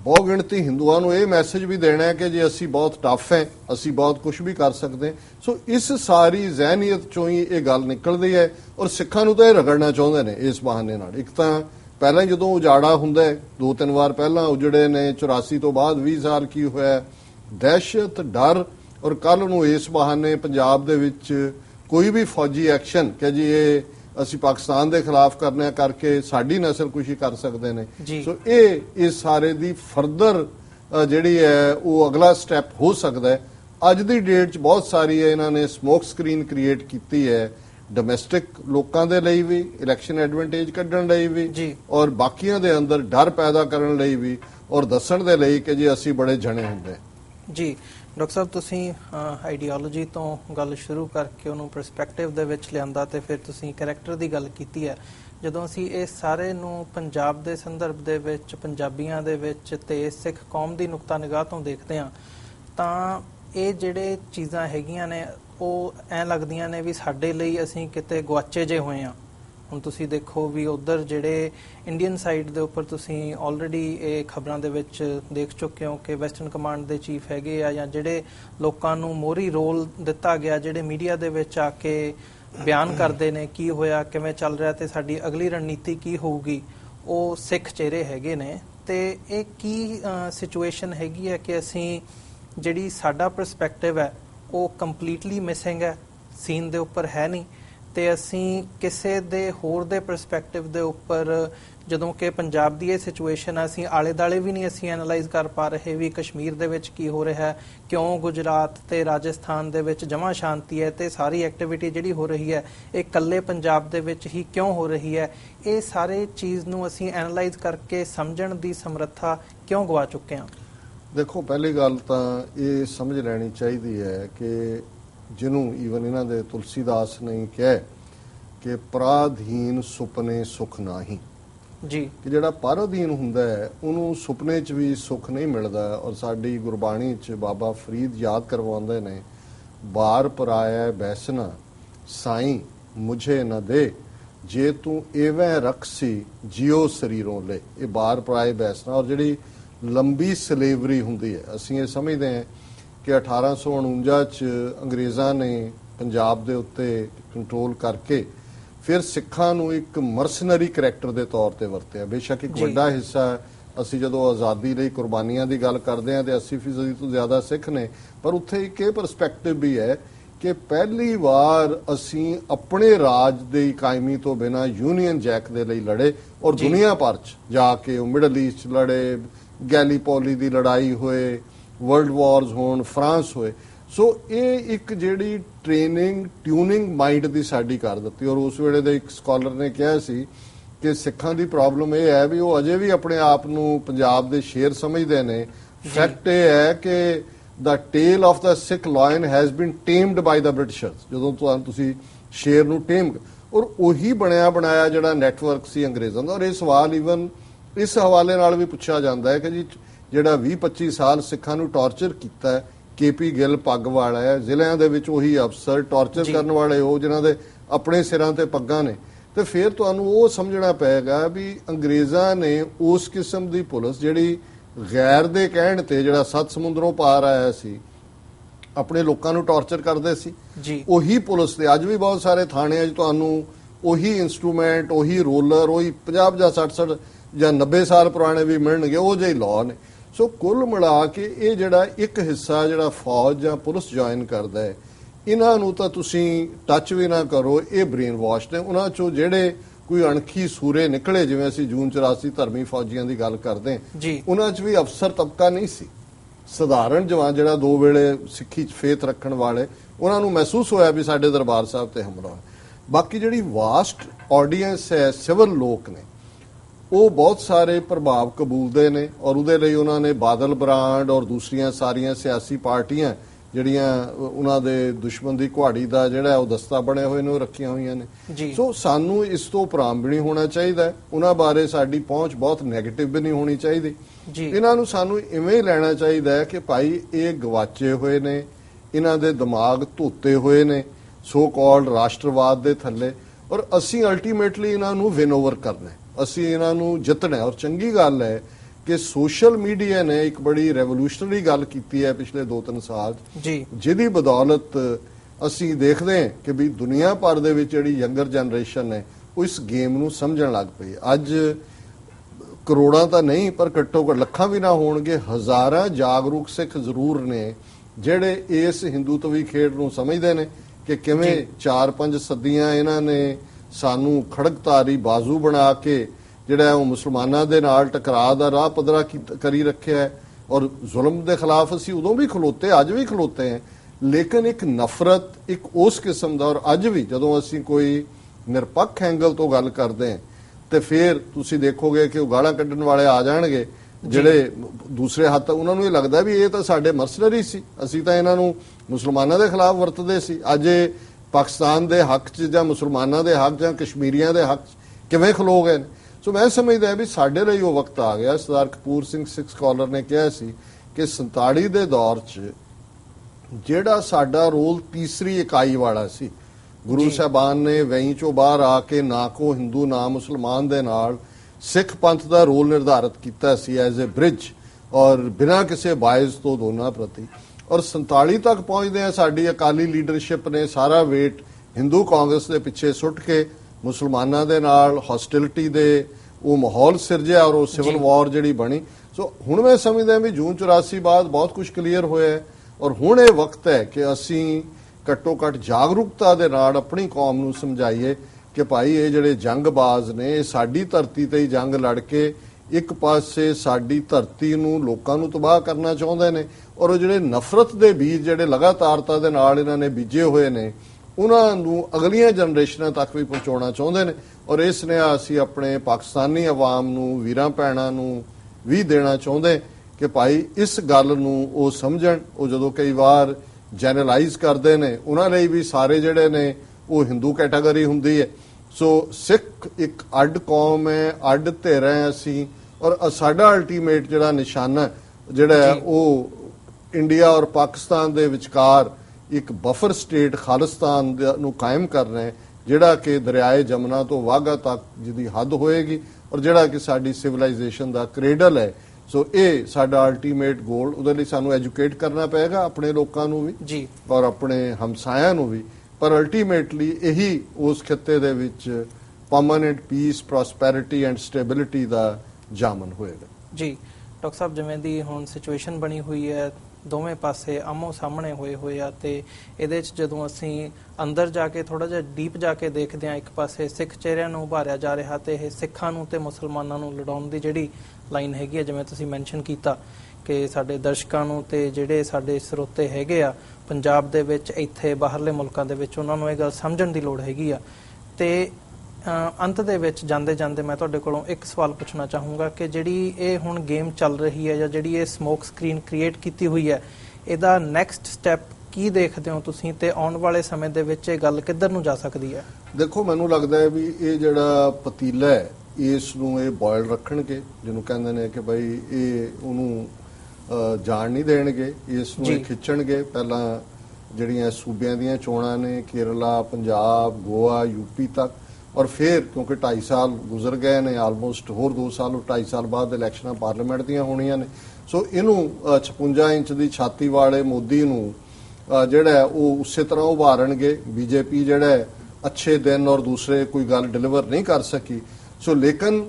ਬਹੁ ਗਿਣਤੀ ਹਿੰਦੂਆਂ ਨੂੰ ਇਹ ਮੈਸੇਜ ਵੀ ਦੇਣਾ ਹੈ ਕਿ ਜੇ ਅਸੀਂ ਬਹੁਤ ਟਫ ਹੈ, ਅਸੀਂ ਬਹੁਤ ਕੁਝ ਵੀ ਕਰ ਸਕਦੇ ਸੋ ਇਸ ਸਾਰੀ ਜ਼ਹਿਨੀਅਤ ਚੋਂ ਹੀ ਇਹ ਗੱਲ ਨਿਕਲਦੀ ਹੈ ਔਰ ਸਿੱਖਾਂ ਨੂੰ ਤਾਂ ਇਹ ਰਗੜਨਾ ਚਾਹੁੰਦੇ ਨੇ ਇਸ ਬਹਾਨੇ ਨਾਲ। ਇੱਕ ਤਾਂ ਪਹਿਲਾਂ ਹੀ ਜਦੋਂ ਉਜਾੜਾ ਹੁੰਦਾ ਦੋ ਤਿੰਨ ਵਾਰ ਪਹਿਲਾਂ ਉਜੜੇ ਨੇ 84 ਤੋਂ ਬਾਅਦ 20 ਸਾਲ ਕੀ ਹੋਇਆ ਦਹਿਸ਼ਤ, ਡਰ ਔਰ ਕੱਲ ਨੂੰ ਇਸ ਬਹਾਨੇ ਪੰਜਾਬ ਦੇ ਵਿੱਚ ਕੋਈ ਵੀ ਫੌਜੀ ਐਕਸ਼ਨ, ਕਿ ਜੀ ਇਹ ਅਸੀਂ ਪਾਕਿਸਤਾਨ ਦੇ ਖਿਲਾਫ ਕਰਨਾ ਕਰਕੇ ਸਾਡੀ ਨਸਲ ਕੁਸ਼ੀ ਕਰ ਸਕਦੇ ਨੇ। ਸੋ ਇਹ ਇਸ ਸਾਰੇ ਦੀ ਫਰਦਰ ਜਿਹੜੀ ਹੈ ਉਹ ਅਗਲਾ ਸਟੈਪ ਹੋ ਸਕਦਾ ਹੈ ਅੱਜ ਦੀ ਡੇਟ 'ਚ ਬਹੁਤ ਸਾਰੀ ਹੈ ਇਹਨਾਂ ਨੇ ਸਮੋਕ ਸਕਰੀਨ ਕ੍ਰੀਏਟ ਕੀਤੀ ਹੈ ਡੋਮੈਸਟਿਕ ਲੋਕਾਂ ਦੇ ਲਈ ਵੀ ਇਲੈਕਸ਼ਨ ਐਡਵਾਂਟੇਜ ਕੱਢਣ ਲਈ ਵੀ। ਔਰ ਬਾਕੀਆਂ ਦੇ ਅੰਦਰ ਡਰ ਪੈਦਾ ਕਰਨ ਲਈ ਵੀ ਔਰ ਦੱਸਣ ਦੇ ਲਈ ਕਿ ਜੀ ਅਸੀਂ ਬੜੇ ਜਣੇ ਹੁੰਦੇ। ਜੀ, ਡਾਕਟਰ ਸਾਹਿਬ, ਤੁਸੀਂ ਆਈਡੀਓਲੋਜੀ ਤੋਂ ਗੱਲ ਸ਼ੁਰੂ ਕਰਕੇ ਉਹਨੂੰ ਪਰਸਪੈਕਟਿਵ ਦੇ ਵਿੱਚ ਲਿਆਂਦਾ ਤੇ ਫਿਰ ਤੁਸੀਂ ਕੈਰੈਕਟਰ ਦੀ ਗੱਲ ਕੀਤੀ ਹੈ। ਜਦੋਂ ਅਸੀਂ ਇਹ ਸਾਰੇ ਨੂੰ ਪੰਜਾਬ ਦੇ ਸੰਦਰਭ ਦੇ ਵਿੱਚ, ਪੰਜਾਬੀਆਂ ਦੇ ਵਿੱਚ ਤੇ ਸਿੱਖ ਕੌਮ ਦੀ ਨੁਕਤਾ ਨਿਗਾਹ ਤੋਂ ਦੇਖਦੇ ਹਾਂ, ਤਾਂ ਇਹ ਜਿਹੜੇ ਚੀਜ਼ਾਂ ਹੈਗੀਆਂ ਨੇ, ਉਹ ਐ ਲੱਗਦੀਆਂ ਨੇ ਵੀ ਸਾਡੇ ਲਈ ਅਸੀਂ ਕਿਤੇ ਗਵਾਚੇ ਜੇ ਹੋਏ ਆ ਹੁਣ ਤੁਸੀਂ ਦੇਖੋ ਵੀ ਉਧਰ ਜਿਹੜੇ ਇੰਡੀਅਨ ਸਾਈਡ ਦੇ ਉੱਪਰ ਤੁਸੀਂ ਆਲਰੇਡੀ ਇਹ ਖਬਰਾਂ ਦੇ ਵਿੱਚ ਦੇਖ ਚੁੱਕੇ ਹੋ ਕਿ ਵੈਸਟਰਨ ਕਮਾਂਡ ਦੇ ਚੀਫ ਹੈਗੇ ਆ ਜਾਂ ਜਿਹੜੇ ਲੋਕਾਂ ਨੂੰ ਮੋਰੀ ਰੋਲ ਦਿੱਤਾ ਗਿਆ, ਜਿਹੜੇ ਮੀਡੀਆ ਦੇ ਵਿੱਚ ਆ ਕੇ ਬਿਆਨ ਕਰਦੇ ਨੇ, ਕੀ ਹੋਇਆ, ਕਿਵੇਂ ਚੱਲ ਰਿਹਾ ਤੇ ਸਾਡੀ ਅਗਲੀ ਰਣਨੀਤੀ ਕੀ ਹੋਊਗੀ, ਉਹ ਸਿੱਖ ਚਿਹਰੇ ਹੈਗੇ ਨੇ। ਤੇ ਇਹ ਕੀ ਸਿਚੁਏਸ਼ਨ ਹੈਗੀ ਹੈ ਕਿ ਅਸੀਂ ਜਿਹੜੀ ਸਾਡਾ ਪਰਸਪੈਕਟਿਵ ਹੈ, ਉਹ ਕੰਪਲੀਟਲੀ ਮਿਸਿੰਗ ਹੈ ਸੀਨ ਦੇ ਉੱਪਰ ਹੈ ਨਹੀਂ। ਤੇ ਅਸੀਂ ਕਿਸੇ ਦੇ ਹੋਰ ਦੇ ਪਰਸਪੈਕਟਿਵ ਦੇ ਉੱਪਰ ਜਦੋਂ ਕਿ ਪੰਜਾਬ ਦੀ ਇਹ ਸਿਚੁਏਸ਼ਨ ਆ, ਅਸੀਂ ਆਲੇ ਦਾਲੇ ਵੀ ਨਹੀਂ ਅਸੀਂ ਐਨਾਲਾਈਜ਼ ਕਰ ਪਾ ਰਹੇ ਵੀ ਕਸ਼ਮੀਰ ਦੇ ਵਿੱਚ ਕੀ ਹੋ ਰਿਹਾ ਹੈ ਕਿਉਂ ਗੁਜਰਾਤ ਤੇ ਰਾਜਸਥਾਨ ਦੇ ਵਿੱਚ ਜਮਾ ਸ਼ਾਂਤੀ ਹੈ ਤੇ ਸਾਰੀ ਐਕਟੀਵਿਟੀ ਜਿਹੜੀ ਹੋ ਰਹੀ ਹੈ, ਇਹ ਇਕੱਲੇ ਪੰਜਾਬ ਦੇ ਵਿੱਚ ਹੀ ਕਿਉਂ ਹੋ ਰਹੀ ਹੈ? ਇਹ ਸਾਰੇ ਚੀਜ਼ ਨੂੰ ਅਸੀਂ ਐਨਾਲਾਈਜ਼ ਕਰਕੇ ਸਮਝਣ ਦੀ ਸਮਰੱਥਾ ਕਿਉਂ ਗਵਾ ਚੁੱਕੇ ਹਾਂ? ਦੇਖੋ, ਪਹਿਲੀ ਗੱਲ ਤਾਂ ਇਹ ਸਮਝ ਲੈਣੀ ਚਾਹੀਦੀ ਹੈ ਕਿ ਜਿਹਨੂੰ ਈਵਨ ਇਹਨਾਂ ਦੇ ਤੁਲਸੀਦਾਸ ਨੇ ਕਿਹਾ ਕਿ ਪ੍ਰਾਧੀਨ ਸੁਪਨੇ ਸੁਖ ਨਾਹੀ। ਜੀ। ਕਿ ਜਿਹੜਾ ਪਰ ਅਧੀਨ ਹੁੰਦਾ ਹੈ ਉਹਨੂੰ ਸੁਪਨੇ 'ਚ ਵੀ ਸੁੱਖ ਨਹੀਂ ਮਿਲਦਾ ਔਰ ਸਾਡੀ ਗੁਰਬਾਣੀ 'ਚ ਬਾਬਾ ਫਰੀਦ ਯਾਦ ਕਰਵਾਉਂਦੇ ਨੇ ਬਾਰ ਪਰਾਇਆ ਬੈਸਨਾ ਸਾਈਂ ਮੁਝੇ ਨ ਦੇ ਜੇ ਤੂੰ ਐਵੇਂ ਰਖਸੀ ਜਿਉ ਸਰੀਰੋਂ ਲੈ। ਇਹ ਬਾਰ ਪਰਾਏ ਬੈਸਨਾ ਔਰ ਜਿਹੜੀ ਲੰਬੀ ਸਲੇਵਰੀ ਹੁੰਦੀ ਹੈ ਅਸੀਂ ਇਹ ਸਮਝਦੇ ਹਾਂ ਕਿ 1849 ਚ ਅੰਗਰੇਜ਼ਾਂ ਨੇ ਪੰਜਾਬ ਦੇ ਉੱਤੇ ਕੰਟਰੋਲ ਕਰਕੇ ਫਿਰ ਸਿੱਖਾਂ ਨੂੰ ਇੱਕ ਮਰਸਨਰੀ ਕੈਰੈਕਟਰ ਦੇ ਤੌਰ ਤੇ ਵਰਤਿਆ ਬੇਸ਼ੱਕ ਇੱਕ। ਵੱਡਾ ਹਿੱਸਾ ਅਸੀਂ ਜਦੋਂ ਆਜ਼ਾਦੀ ਲਈ ਕੁਰਬਾਨੀਆਂ ਦੀ ਗੱਲ ਕਰਦੇ ਹਾਂ ਤੇ 80% ਤੋਂ ਜ਼ਿਆਦਾ ਸਿੱਖ ਨੇ ਪਰ ਉੱਥੇ ਇੱਕ ਇਹ ਪਰਸਪੈਕਟਿਵ ਵੀ ਹੈ ਕਿ ਪਹਿਲੀ ਵਾਰ ਅਸੀਂ ਆਪਣੇ ਰਾਜ ਦੇ ਕਾਇਮੀ ਤੋਂ ਬਿਨਾ ਯੂਨੀਅਨ ਜੈਕ ਦੇ ਲਈ ਲੜੇ ਔਰ। ਦੁਨੀਆ ਭਰ ਚ ਜਾ ਕੇ ਉਹ ਮਿਡਲ ਈਸਟ ਲੜੇ ਗੈਲੀਪੋਲੀ ਦੀ ਲੜਾਈ ਹੋਏ ਵਰਲਡ ਵਾਰਸ ਹੋਣ ਫਰਾਂਸ ਹੋਏ। ਸੋ ਇਹ ਇੱਕ ਜਿਹੜੀ ਟ੍ਰੇਨਿੰਗ ਟਿਊਨਿੰਗ ਮਾਈਂਡ ਦੀ ਸਾਡੀ ਕਰ ਦਿੱਤੀ। ਔਰ ਉਸ ਵੇਲੇ ਦੇ ਇੱਕ ਸਕਾਲਰ ਨੇ ਕਿਹਾ ਸੀ ਕਿ ਸਿੱਖਾਂ ਦੀ ਪ੍ਰੋਬਲਮ ਇਹ ਹੈ ਵੀ ਉਹ ਅਜੇ ਵੀ ਆਪਣੇ ਆਪ ਨੂੰ ਪੰਜਾਬ ਦੇ ਸ਼ੇਰ ਸਮਝਦੇ ਨੇ। ਫੈਕਟ ਇਹ ਹੈ ਕਿ the tale of the Sikh lion has been tamed by the Britishers ਜਦੋਂ ਤੁਹਾਨੂੰ ਤੁਸੀਂ ਸ਼ੇਰ ਨੂੰ ਟੇਮ ਔਰ ਉਹੀ ਬਣਿਆ ਬਣਾਇਆ ਜਿਹੜਾ ਨੈਟਵਰਕ ਸੀ ਅੰਗਰੇਜ਼ਾਂ ਦਾ। ਔਰ ਇਹ ਸਵਾਲ ਈਵਨ ਇਸ ਹਵਾਲੇ ਨਾਲ ਵੀ ਪੁੱਛਿਆ ਜਾਂਦਾ ਹੈ ਕਿ ਜੀ ਜਿਹੜਾ 20 25 ਸਾਲ ਸਿੱਖਾਂ ਨੂੰ ਟੌਰਚਰ ਕੀਤਾ ਹੈ ਕੇਪੀ ਗਿੱਲ ਪੱਗ ਵਾਲਾ ਹੈ ਜ਼ਿਲ੍ਹਿਆਂ ਦੇ ਵਿੱਚ ਉਹੀ ਅਫਸਰ ਟੌਰਚਰ। ਕਰਨ ਵਾਲੇ ਉਹ ਜਿਨ੍ਹਾਂ ਦੇ ਆਪਣੇ ਸਿਰਾਂ ਤੇ ਪੱਗਾਂ ਨੇ। ਤੇ ਫਿਰ ਤੁਹਾਨੂੰ ਉਹ ਸਮਝਣਾ ਪਏਗਾ ਵੀ ਅੰਗਰੇਜ਼ਾਂ ਨੇ ਉਸ ਕਿਸਮ ਦੀ ਪੁਲਿਸ ਜਿਹੜੀ ਗੈਰ ਦੇ ਕਹਿਣ ਤੇ ਜਿਹੜਾ ਸੱਤ ਸਮੁੰਦਰੋਂ ਪਾਰ ਆਇਆ ਸੀ ਆਪਣੇ ਲੋਕਾਂ ਨੂੰ ਟੌਰਚਰ ਕਰਦੇ ਸੀ। ਉਹੀ ਪੁਲਿਸ ਤੇ ਅੱਜ ਵੀ ਬਹੁਤ ਸਾਰੇ ਥਾਣਿਆਂ 'ਚ ਤੁਹਾਨੂੰ ਉਹੀ ਇਨਸਟਰੂਮੈਂਟ ਉਹੀ ਰੋਲਰ ਉਹੀ 50 ਜਾਂ 60 60 ਜਾਂ 90 ਸਾਲ ਪੁਰਾਣੇ ਵੀ ਮਿਲਣਗੇ ਉਹ ਜਿਹੇ ਲਾਅ ਨੇ। ਸੋ ਕੁੱਲ ਮਿਲਾ ਕੇ ਇਹ ਜਿਹੜਾ ਇੱਕ ਹਿੱਸਾ ਜਿਹੜਾ ਫੌਜ ਜਾਂ ਪੁਲਿਸ ਜੁਆਇਨ ਕਰਦਾ ਹੈ ਇਹਨਾਂ ਨੂੰ ਤਾਂ ਤੁਸੀਂ ਟੱਚ ਵੀ ਨਾ ਕਰੋ ਇਹ ਬ੍ਰੇਨ ਵਾਸ਼ ਨੇ। ਉਹਨਾਂ ਚੋਂ ਜਿਹੜੇ ਕੋਈ ਅਣਖੀ ਸੂਰੇ ਨਿਕਲੇ ਜਿਵੇਂ ਅਸੀਂ ਜੂਨ 84 ਧਰਮੀ ਫੌਜੀਆਂ ਦੀ ਗੱਲ ਕਰਦੇ ਹਾਂ ਉਹਨਾਂ 'ਚ ਵੀ ਅਫਸਰ ਤਬਕਾ ਨਹੀਂ ਸੀ। ਸਧਾਰਨ ਜਵਾਨ ਜਿਹੜਾ ਦੋ ਵੇਲੇ ਸਿੱਖੀ 'ਚ ਫੇਥ ਰੱਖਣ ਵਾਲੇ ਉਹਨਾਂ ਨੂੰ ਮਹਿਸੂਸ ਹੋਇਆ ਵੀ ਸਾਡੇ ਦਰਬਾਰ ਸਾਹਿਬ ਤੇ ਹਮਲਾ ਹੋਇਆ। ਬਾਕੀ ਜਿਹੜੀ ਵਾਸਟ ਆਡੀਅנס ਹੈ ਸਿਵਲ ਲੋਕ ਨੇ ਉਹ ਬਹੁਤ ਸਾਰੇ ਪ੍ਰਭਾਵ ਕਬੂਲਦੇ ਨੇ ਔਰ ਉਹਦੇ ਲਈ ਉਹਨਾਂ ਨੇ ਬਾਦਲ ਬ੍ਰਾਂਡ ਔਰ ਦੂਸਰੀਆਂ ਸਾਰੀਆਂ ਸਿਆਸੀ ਪਾਰਟੀਆਂ ਜਿਹੜੀਆਂ ਉਹਨਾਂ ਦੇ ਦੁਸ਼ਮਣ ਦੀ ਕੁਹਾੜੀ ਦਾ ਜਿਹੜਾ ਉਹ ਦਸਤਾ ਬਣੇ ਹੋਏ ਨੇ ਉਹ ਰੱਖੀਆਂ ਹੋਈਆਂ ਨੇ। ਸੋ ਸਾਨੂੰ ਇਸ ਤੋਂ ਉਪਰਾਮ ਵੀ ਨਹੀਂ ਹੋਣਾ ਚਾਹੀਦਾ। ਉਹਨਾਂ ਬਾਰੇ ਸਾਡੀ ਪਹੁੰਚ ਬਹੁਤ 네ਗੇਟਿਵ ਵੀ ਨਹੀਂ ਹੋਣੀ ਚਾਹੀਦੀ ਇਹਨਾਂ ਨੂੰ ਸਾਨੂੰ ਇਵੇਂ ਹੀ ਲੈਣਾ ਚਾਹੀਦਾ ਕਿ ਭਾਈ ਇਹ ਗਵਾਚੇ ਹੋਏ ਨੇ ਇਹਨਾਂ ਦੇ ਦਿਮਾਗ ਧੋਤੇ ਹੋਏ ਨੇ ਸੋ ਕਾਲਡ ਰਾਸ਼ਟਰਵਾਦ ਦੇ ਥੱਲੇ ਔਰ ਅਸੀਂ ਅਲਟੀਮੇਟਲੀ ਇਹਨਾਂ ਨੂੰ ਵਿਨ ਓਵਰ ਕਰਨਾ ਹੈ ਅਸੀਂ ਇਹਨਾਂ ਨੂੰ ਜਿੱਤਣਾ ਹੈ ਔਰ ਚੰਗੀ ਗੱਲ ਹੈ ਕਿ ਸੋਸ਼ਲ ਮੀਡੀਆ ਨੇ ਇੱਕ ਬੜੀ ਰੈਵੋਲੂਸ਼ਨਰੀ ਗੱਲ ਕੀਤੀ ਹੈ ਪਿਛਲੇ 2-3 ਸਾਲ ਜੀ ਜਿਹਦੀ ਬਦੌਲਤ ਅਸੀਂ ਦੇਖਦੇ ਹਾਂ ਕਿ ਵੀ ਦੁਨੀਆ ਭਰ ਦੇ ਵਿੱਚ ਜਿਹੜੀ ਯੰਗਰ ਜਨਰੇਸ਼ਨ ਹੈ ਉਹ ਇਸ ਗੇਮ ਨੂੰ ਸਮਝਣ ਲੱਗ ਪਈ। ਅੱਜ ਕਰੋੜਾਂ ਤਾਂ ਨਹੀਂ ਪਰ ਘੱਟੋ ਘੱਟ ਲੱਖਾਂ ਵੀ ਨਾ ਹੋਣਗੇ ਹਜ਼ਾਰਾਂ ਜਾਗਰੂਕ ਸਿੱਖ ਜ਼ਰੂਰ ਨੇ ਜਿਹੜੇ ਇਸ ਹਿੰਦੂਤਵੀ ਖੇਡ ਨੂੰ ਸਮਝਦੇ ਨੇ ਕਿ ਕਿਵੇਂ 4-5 ਸਦੀਆਂ ਇਹਨਾਂ ਨੇ ਸਾਨੂੰ ਖੜਕਤਾਰੀ ਬਾਜ਼ੂ ਬਣਾ ਕੇ ਜਿਹੜਾ ਉਹ ਮੁਸਲਮਾਨਾਂ ਦੇ ਨਾਲ ਟਕਰਾਅ ਦਾ ਰਾਹ ਪੱਧਰਾ ਕੀਤਾ- ਕਰੀ ਰੱਖਿਆ ਹੈ ਔਰ ਜ਼ੁਲਮ ਦੇ ਖਿਲਾਫ ਅਸੀਂ ਉਦੋਂ ਵੀ ਖਲੋਤੇ ਅੱਜ ਵੀ ਖਲੋਤੇ ਹਾਂ। ਲੇਕਿਨ ਇੱਕ ਨਫ਼ਰਤ ਇੱਕ ਉਸ ਕਿਸਮ ਦਾ ਔਰ ਅੱਜ ਵੀ ਜਦੋਂ ਅਸੀਂ ਕੋਈ ਨਿਰਪੱਖ ਐਂਗਲ ਤੋਂ ਗੱਲ ਕਰਦੇ ਹਾਂ ਤੇ ਫਿਰ ਤੁਸੀਂ ਦੇਖੋਗੇ ਕਿ ਉਹ ਗਾਲਾਂ ਕੱਢਣ ਵਾਲੇ ਆ ਜਾਣਗੇ। ਜਿਹੜੇ ਦੂਸਰੇ ਹੱਥ ਉਹਨਾਂ ਨੂੰ ਇਹ ਲੱਗਦਾ ਵੀ ਇਹ ਤਾਂ ਸਾਡੇ ਮਰਸਨਰੀ ਸੀ। ਅਸੀਂ ਤਾਂ ਇਹਨਾਂ ਨੂੰ ਮੁਸਲਮਾਨਾਂ ਦੇ ਖਿਲਾਫ ਵਰਤਦੇ ਸੀ। ਅੱਜ ਇਹ ਪਾਕਿਸਤਾਨ ਦੇ ਹੱਕ 'ਚ ਜਾਂ ਮੁਸਲਮਾਨਾਂ ਦੇ ਹੱਕ ਜਾਂ ਕਸ਼ਮੀਰੀਆਂ ਦੇ ਹੱਕ ਕਿਵੇਂ ਖਲੋ ਗਏ ਨੇ? ਸੋ ਮੈਂ ਸਮਝਦਾ ਵੀ ਸਾਡੇ ਲਈ ਉਹ ਵਕਤ ਆ ਗਿਆ। ਸਰਦਾਰ ਕਪੂਰ ਸਿੰਘ ਸਿੱਖ ਸਕਾਲਰ ਨੇ ਕਿਹਾ ਸੀ ਕਿ 47 ਦੇ ਦੌਰ 'ਚ ਜਿਹੜਾ ਸਾਡਾ ਰੋਲ ਤੀਸਰੀ ਇਕਾਈ ਵਾਲਾ ਸੀ ਗੁਰੂ। ਸਾਹਿਬਾਨ ਨੇ ਵਹੀਂ ਚੋਂ ਬਾਹਰ ਆ ਕੇ ਨਾ ਕੋ ਹਿੰਦੂ ਨਾ ਮੁਸਲਮਾਨ ਦੇ ਨਾਲ ਸਿੱਖ ਪੰਥ ਦਾ ਰੋਲ ਨਿਰਧਾਰਿਤ ਕੀਤਾ ਸੀ ਐਜ਼ ਅ ਬ੍ਰਿਜ ਔਰ ਬਿਨਾਂ ਕਿਸੇ ਬਾਇਸ ਤੋਂ ਦੋਨਾਂ ਪ੍ਰਤੀ। ਔਰ 47 ਤੱਕ ਪਹੁੰਚਦੇ ਆ ਸਾਡੀ ਅਕਾਲੀ ਲੀਡਰਸ਼ਿਪ ਨੇ ਸਾਰਾ weight ਹਿੰਦੂ ਕਾਂਗਰਸ ਦੇ ਪਿੱਛੇ ਸੁੱਟ ਕੇ ਮੁਸਲਮਾਨਾਂ ਦੇ ਨਾਲ ਹੌਸਟਿਲਿਟੀ ਦੇ ਉਹ ਮਾਹੌਲ ਸਿਰਜਿਆ ਔਰ ਉਹ ਸਿਵਲ। ਵਾਰ ਜਿਹੜੀ ਬਣੀ ਸੋ ਹੁਣ ਮੈਂ ਸਮਝਦਾ ਵੀ ਜੂਨ 84 ਬਾਅਦ ਬਹੁਤ ਕੁਝ ਕਲੀਅਰ ਹੋਇਆ ਹੈ ਔਰ ਹੁਣ ਇਹ ਵਕਤ ਹੈ ਕਿ ਅਸੀਂ ਘੱਟੋ ਘੱਟ ਜਾਗਰੂਕਤਾ ਦੇ ਨਾਲ ਆਪਣੀ ਕੌਮ ਨੂੰ ਸਮਝਾਈਏ ਕਿ ਭਾਈ ਇਹ ਜਿਹੜੇ ਜੰਗਬਾਜ਼ ਨੇ ਇਹ ਸਾਡੀ ਧਰਤੀ ਤੇ ਹੀ ਜੰਗ ਲੜ ਕੇ ਇੱਕ ਪਾਸੇ ਸਾਡੀ ਧਰਤੀ ਨੂੰ ਲੋਕਾਂ ਨੂੰ ਤਬਾਹ ਕਰਨਾ ਚਾਹੁੰਦੇ ਨੇ ਔਰ ਉਹ ਜਿਹੜੇ ਨਫ਼ਰਤ ਦੇ ਬੀਜ ਜਿਹੜੇ ਲਗਾਤਾਰਤਾ ਦੇ ਨਾਲ ਇਹਨਾਂ ਨੇ ਬੀਜੇ ਹੋਏ ਨੇ ਉਹਨਾਂ ਨੂੰ ਅਗਲੀਆਂ ਜਨਰੇਸ਼ਨਾਂ ਤੱਕ ਵੀ ਪਹੁੰਚਾਉਣਾ ਚਾਹੁੰਦੇ ਨੇ ਔਰ ਇਸ ਨੇ ਅਸੀਂ ਆਪਣੇ ਪਾਕਿਸਤਾਨੀ ਆਵਾਮ ਨੂੰ ਵੀਰਾਂ ਭੈਣਾਂ ਨੂੰ ਵੀ ਦੇਣਾ ਚਾਹੁੰਦੇ ਕਿ ਭਾਈ ਇਸ ਗੱਲ ਨੂੰ ਉਹ ਸਮਝਣ ਉਹ ਜਦੋਂ ਕਈ ਵਾਰ ਜਨਰਲਾਈਜ਼ ਕਰਦੇ ਨੇ ਉਹਨਾਂ ਲਈ ਵੀ ਸਾਰੇ ਜਿਹੜੇ ਨੇ ਉਹ ਹਿੰਦੂ ਕੈਟਾਗਰੀ ਹੁੰਦੀ ਹੈ ਸੋ ਸਿੱਖ ਇੱਕ ਅੱਡ ਕੌਮ ਹੈ ਅੱਡ ਧਿਰ ਹੈ ਅਸੀਂ ਔਰ ਸਾਡਾ ਅਲਟੀਮੇਟ ਜਿਹੜਾ ਨਿਸ਼ਾਨਾ ਜਿਹੜਾ। ਉਹ ਇੰਡੀਆ ਔਰ ਪਾਕਿਸਤਾਨ ਦੇ ਵਿਚਕਾਰ ਇੱਕ ਬਫਰ ਸਟੇਟ ਖਾਲਿਸਤਾਨ ਨੂੰ ਕਾਇਮ ਕਰਨਾ ਹੈ ਜਿਹੜਾ ਕਿ ਦਰਿਆਏ ਜਮਨਾ ਤੋਂ ਵਾਗਾ ਤੱਕ ਜਿਹਦੀ ਹੱਦ ਹੋਏਗੀ ਔਰ ਜਿਹੜਾ ਕਿ ਸਾਡੀ ਸਿਵਲਾਈਜੇਸ਼ਨ ਦਾ ਕ੍ਰੇਡਲ ਹੈ। ਸੋ ਇਹ ਸਾਡਾ ਅਲਟੀਮੇਟ ਗੋਲ ਉਹਦੇ ਲਈ ਸਾਨੂੰ ਐਜੂਕੇਟ ਕਰਨਾ ਪਏਗਾ ਆਪਣੇ ਲੋਕਾਂ ਨੂੰ ਵੀ ਜੀ। ਔਰ ਆਪਣੇ ਹਮਸਾਇਆਂ ਨੂੰ ਵੀ। ਪਰ ਅਲਟੀਮੇਟਲੀ ਇਹੀ ਉਸ ਖਿੱਤੇ ਦੇ ਵਿੱਚ permanent peace prosperity and stability ਦਾ ਜਾਮਨ ਹੋਏਗਾ। ਜੀ। ਡਾਕਟਰ ਸਾਹਿਬ ਜਿਵੇਂ ਦੀ ਹੁਣ ਸਿਚੁਏਸ਼ਨ ਬਣੀ ਹੋਈ ਹੈ ਦੋਵੇਂ ਪਾਸੇ ਆਮੋ ਸਾਹਮਣੇ ਹੋਏ ਹੋਏ ਆ ਤੇ ਇਹਦੇ ਚ ਜਦੋਂ ਅਸੀਂ ਅੰਦਰ ਜਾ ਕੇ ਥੋੜਾ ਜਿਹਾ ਡੀਪ ਜਾ ਕੇ ਦੇਖਦੇ ਆ ਇੱਕ ਪਾਸੇ ਸਿੱਖ ਚਿਹਰਿਆਂ ਨੂੰ ਉਭਾਰਿਆ ਜਾ ਰਿਹਾ ਤੇ ਇਹ ਸਿੱਖਾਂ ਨੂੰ ਤੇ ਮੁਸਲਮਾਨਾਂ ਨੂੰ ਲੜਾਉਣ ਦੀ ਜਿਹੜੀ ਲਾਈਨ ਹੈਗੀ ਆ, ਜਿਵੇਂ ਤੁਸੀਂ ਮੈਂਸ਼ਨ ਕੀਤਾ ਕਿ ਸਾਡੇ ਦਰਸ਼ਕਾਂ ਨੂੰ ਤੇ ਜਿਹੜੇ ਸਾਡੇ ਸਰੋਤੇ ਹੈਗੇ ਆ, ਪੰਜਾਬ ਦੇ ਵਿੱਚ ਇੱਥੇ ਬਾਹਰਲੇ ਮੁਲਕਾਂ ਦੇ ਵਿੱਚ ਉਹਨਾਂ ਨੂੰ ਇਹ ਗੱਲ ਸਮਝਣ ਦੀ ਲੋੜ ਹੈਗੀ ਆ। ਤੇ ਅੰਤ ਦੇ ਵਿੱਚ ਜਾਂਦੇ ਜਾਂਦੇ ਮੈਂ ਤੁਹਾਡੇ ਕੋਲੋਂ ਇੱਕ ਸਵਾਲ ਪੁੱਛਣਾ ਚਾਹੂੰਗਾ ਕਿ ਜਿਹੜੀ ਇਹ ਹੁਣ ਗੇਮ ਚੱਲ ਰਹੀ ਹੈ ਜਾਂ ਜਿਹੜੀ ਇਹ ਸਮੋਕ ਸਕਰੀਨ ਕ੍ਰੀਏਟ ਕੀਤੀ ਹੋਈ ਹੈ ਇਹਦਾ ਨੈਕਸਟ ਸਟੈਪ ਕੀ ਦੇਖਦੇ ਹੋ ਤੁਸੀਂ ਤੇ ਆਉਣ ਵਾਲੇ ਸਮੇਂ ਦੇ ਵਿੱਚ ਇਹ ਗੱਲ ਕਿੱਧਰ ਨੂੰ ਜਾ ਸਕਦੀ ਹੈ ਦੇਖੋ ਮੈਨੂੰ ਲੱਗਦਾ ਹੈ ਵੀ ਇਹ ਜਿਹੜਾ ਪਤੀਲਾ ਹੈ ਇਸ ਨੂੰ ਇਹ ਬੋਇਲ ਰੱਖਣਗੇ ਜਿਹਨੂੰ ਕਹਿੰਦੇ ਨੇ ਕਿ ਭਾਈ ਇਹ ਉਹਨੂੰ ਜਾਣ ਨਹੀਂ ਦੇਣਗੇ ਇਸ ਨੂੰ। ਖਿੱਚਣਗੇ ਪਹਿਲਾਂ ਜਿਹੜੀਆਂ ਸੂਬਿਆਂ ਦੀਆਂ ਚੋਣਾਂ ਨੇ ਕੇਰਲਾ ਪੰਜਾਬ ਗੋਆ ਯੂਪੀ ਤੱਕ ਔਰ ਫਿਰ ਕਿਉਂਕਿ 2.5 ਸਾਲ ਗੁਜ਼ਰ ਗਏ ਨੇ ਆਲਮੋਸਟ ਹੋਰ 2 ਸਾਲ 2.5 ਸਾਲ ਬਾਅਦ ਇਲੈਕਸ਼ਨਾਂ ਪਾਰਲੀਮੈਂਟ ਦੀਆਂ ਹੋਣੀਆਂ ਨੇ। ਸੋ ਇਹਨੂੰ ਅ, 56 ਇੰਚ ਦੀ ਛਾਤੀ ਵਾਲੇ ਮੋਦੀ ਨੂੰ ਜਿਹੜਾ ਉਹ ਉਸੇ ਤਰ੍ਹਾਂ ਉਭਾਰਨਗੇ। ਬੀਜੇਪੀ ਜਿਹੜਾ ਅੱਛੇ ਦਿਨ ਔਰ ਦੂਸਰੇ ਕੋਈ ਗੱਲ ਡਿਲੀਵਰ ਨਹੀਂ ਕਰ ਸਕੀ। ਸੋ ਲੇਕਿਨ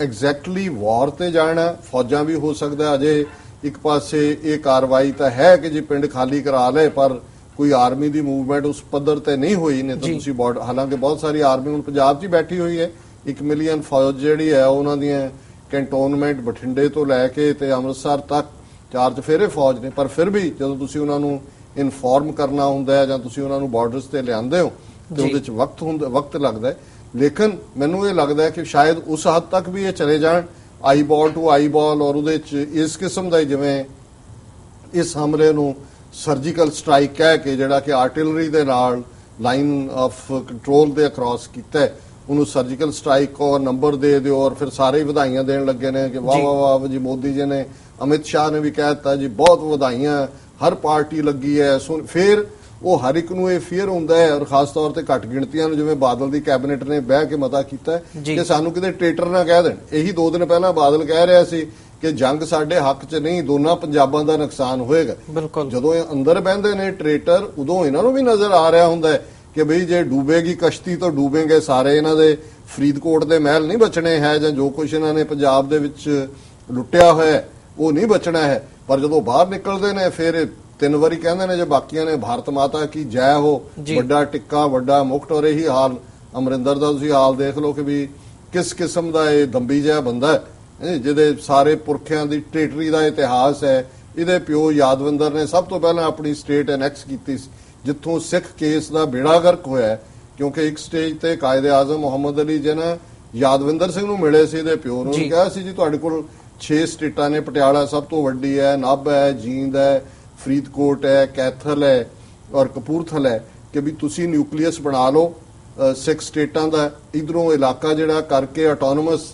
ਐਗਜ਼ੈਕਟਲੀ ਵਾਰ ਤੇ ਜਾਣਾ ਫੌਜਾਂ ਵੀ ਹੋ ਸਕਦਾ। ਅਜੇ ਇੱਕ ਪਾਸੇ ਇਹ ਕਾਰਵਾਈ ਤਾਂ ਹੈ ਕਿ ਜੇ ਪਿੰਡ ਖਾਲੀ ਕਰਾ ਲਏ ਪਰ ਕੋਈ ਆਰਮੀ ਦੀ ਮੂਵਮੈਂਟ ਉਸ ਪੱਧਰ ਤੇ ਨਹੀਂ ਹੋਈ ਨੇ ਤਾਂ। ਤੁਸੀਂ ਬਾਰਡਰ ਹਾਲਾਂਕਿ ਬਹੁਤ ਸਾਰੀ ਆਰਮੀ ਹੁਣ ਪੰਜਾਬ 'ਚ ਹੀ ਬੈਠੀ ਹੋਈ ਹੈ 1 ਮਿਲੀਅਨ ਫੌਜ ਜਿਹੜੀ ਹੈ ਉਹਨਾਂ ਦੀਆਂ ਕੈਂਟੋਨਮੈਂਟ ਬਠਿੰਡੇ ਤੋਂ ਲੈ ਕੇ ਤੇ ਅੰਮ੍ਰਿਤਸਰ ਤੱਕ ਚਾਰ ਚਫੇਰੇ ਫੌਜ ਨੇ ਪਰ ਫਿਰ ਵੀ ਜਦੋਂ ਤੁਸੀਂ ਉਹਨਾਂ ਨੂੰ ਇਨਫੋਰਮ ਕਰਨਾ ਹੁੰਦਾ ਹੈ ਜਾਂ ਤੁਸੀਂ ਉਹਨਾਂ ਨੂੰ ਬਾਰਡਰਸ ਤੇ ਲਿਆਂਦੇ ਹੋ ਤੇ। ਉਹਦੇ 'ਚ ਵਕਤ ਹੁੰਦਾ ਵਕਤ ਲੱਗਦਾ ਹੈ ਲੇਕਿਨ ਮੈਨੂੰ ਇਹ ਲੱਗਦਾ ਹੈ ਕਿ ਸ਼ਾਇਦ ਉਸ ਹੱਦ ਤੱਕ ਵੀ ਇਹ ਚਲੇ ਜਾਣ ਆਈ ਬਾਲ ਟੂ ਆਈ ਬਾਲ ਔਰ ਉਹਦੇ 'ਚ ਇਸ ਕਿਸਮ ਦਾ ਜਿਵੇਂ ਇਸ ਹਮਲੇ ਨੂੰ ਸਰਜੀਕਲ ਸਟ੍ਰਾਈਕ ਕਹਿ ਕੇ ਜਿਹੜਾ ਕਿ ਆਰਟਿਲਰੀ ਦੇ ਨਾਲ ਲਾਈਨ ਆਫ ਕੰਟਰੋਲ ਦੇ ਅਕ੍ਰੋਸ ਕੀਤਾ ਉਹਨੂੰ ਸਰਜੀਕਲ ਸਟ੍ਰਾਈਕ ਔਰ ਨੰਬਰ ਦੇ ਦਿਓ ਔਰ ਫਿਰ ਸਾਰੇ ਵਧਾਈਆਂ ਦੇਣ ਲੱਗੇ ਨੇ ਕਿ ਵਾਹ। ਵਾਹ ਵਾਹ ਜੀ ਮੋਦੀ ਜੀ ਨੇ ਅਮਿਤ ਸ਼ਾਹ ਨੇ ਵੀ ਕਹਿ ਦਿੱਤਾ ਜੀ ਬਹੁਤ ਵਧਾਈਆਂ ਹਰ ਪਾਰਟੀ ਲੱਗੀ ਹੈ ਫਿਰ ਉਹ ਹਰ ਇੱਕ ਨੂੰ ਇਹ ਫੀਅਰ ਹੁੰਦਾ ਹੈ ਔਰ ਖਾਸ ਤੌਰ ਤੇ ਘੱਟ ਗਿਣਤੀਆਂ ਨੂੰ ਜਿਵੇਂ ਬਾਦਲ ਦੀ ਕੈਬਨਿਟ ਨੇ ਬਹਿ ਕੇ ਮਤਾ ਕੀਤਾ। ਕਿ ਸਾਨੂੰ ਕਿਤੇ ਟ੍ਰੇਟਰ ਨਾ ਕਹਿ ਦੇਣ ਇਹੀ ਦੋ ਦਿਨ ਪਹਿਲਾਂ ਬਾਦਲ ਕਹਿ ਰਿਹਾ ਸੀ ਕਿ ਜੰਗ ਸਾਡੇ ਹੱਕ 'ਚ ਨਹੀਂ ਦੋਨਾਂ ਪੰਜਾਬਾਂ ਦਾ ਨੁਕਸਾਨ ਹੋਏਗਾ। ਬਿਲਕੁਲ। ਜਦੋਂ ਇਹ ਅੰਦਰ ਬਹਿੰਦੇ ਨੇ ਟ੍ਰੇਟਰ ਉਦੋਂ ਇਹਨਾਂ ਨੂੰ ਵੀ ਨਜ਼ਰ ਆ ਰਿਹਾ ਹੁੰਦਾ ਹੈ ਕਿ ਬਈ ਜੇ ਡੂਬੇਗੀ ਕਸ਼ਤੀ ਤਾਂ ਡੂਬेंगे ਸਾਰੇ ਇਹਨਾਂ ਦੇ। ਫਰੀਦਕੋਟ ਦੇ ਮਹਿਲ ਨਹੀਂ ਬਚਣੇ ਹੈ ਜਾਂ ਜੋ ਕੁਝ ਇਹਨਾਂ ਨੇ ਪੰਜਾਬ ਦੇ ਵਿੱਚ ਲੁੱਟਿਆ ਹੋਇਆ ਉਹ ਨਹੀਂ ਬਚਣਾ ਹੈ। ਪਰ ਜਦੋਂ ਬਾਹਰ ਨਿਕਲਦੇ ਨੇ ਫਿਰ ਤਿੰਨ ਵਾਰੀ ਕਹਿੰਦੇ ਨੇ ਜੇ ਬਾਕੀਆਂ ਨੇ ਭਾਰਤ ਮਾਤਾ ਕੀ ਜੈ ਹੋ। ਵੱਡਾ ਟਿੱਕਾ ਵੱਡਾ ਮੁਕਟ ਔਰ ਇਹੀ ਹਾਲ। ਅਮਰਿੰਦਰ ਦਾ ਤੁਸੀਂ ਹਾਲ ਦੇਖ ਲਓ ਕਿ ਵੀ ਕਿਸ ਕਿਸਮ ਦਾ ਇਹ ਦੰਬੀ ਜਿਹਾ ਬੰਦਾ ਹੈਂ, ਜਿਹਦੇ ਸਾਰੇ ਪੁਰਖਿਆਂ ਦੀ ਟ੍ਰੇਟਰੀ ਦਾ ਇਤਿਹਾਸ ਹੈ ਇਹਦੇ ਪਿਓ ਯਾਦਵਿੰਦਰ ਨੇ ਸਭ ਤੋਂ ਪਹਿਲਾਂ ਆਪਣੀ ਸਟੇਟ ਐਨੈਕਸ ਕੀਤੀ ਸੀ ਜਿੱਥੋਂ ਸਿੱਖ ਕੇਸ ਦਾ ਬੇੜਾ ਗਰਕ ਹੋਇਆ ਕਿਉਂਕਿ ਇੱਕ ਸਟੇਜ ਤੇ ਕਾਇਦੇ ਆਜ਼ਮ ਮੁਹੰਮਦ ਅਲੀ ਜਿਨਾ ਯਾਦਵਿੰਦਰ ਸਿੰਘ ਨੂੰ ਮਿਲੇ ਸੀ ਇਹਦੇ ਪਿਓ ਨੂੰ। ਕਿਹਾ ਸੀ ਜੀ ਤੁਹਾਡੇ ਕੋਲ 6 ਸਟੇਟਾਂ ਨੇ ਪਟਿਆਲਾ ਸਭ ਤੋਂ ਵੱਡੀ ਹੈ ਨਾਭ ਹੈ ਜੀਂਦ ਹੈ ਫਰੀਦਕੋਟ ਹੈ ਕੈਥਲ ਹੈ ਔਰ ਕਪੂਰਥਲਾ ਹੈ ਕਿ ਵੀ ਤੁਸੀਂ ਨਿਊਕਲੀਅਸ ਬਣਾ ਲਓ ਅ, ਸਿੱਖ ਸਟੇਟਾਂ ਦਾ ਇਧਰੋਂ ਇਲਾਕਾ ਜਿਹੜਾ ਕਰਕੇ ਆਟੋਨੋਮਸ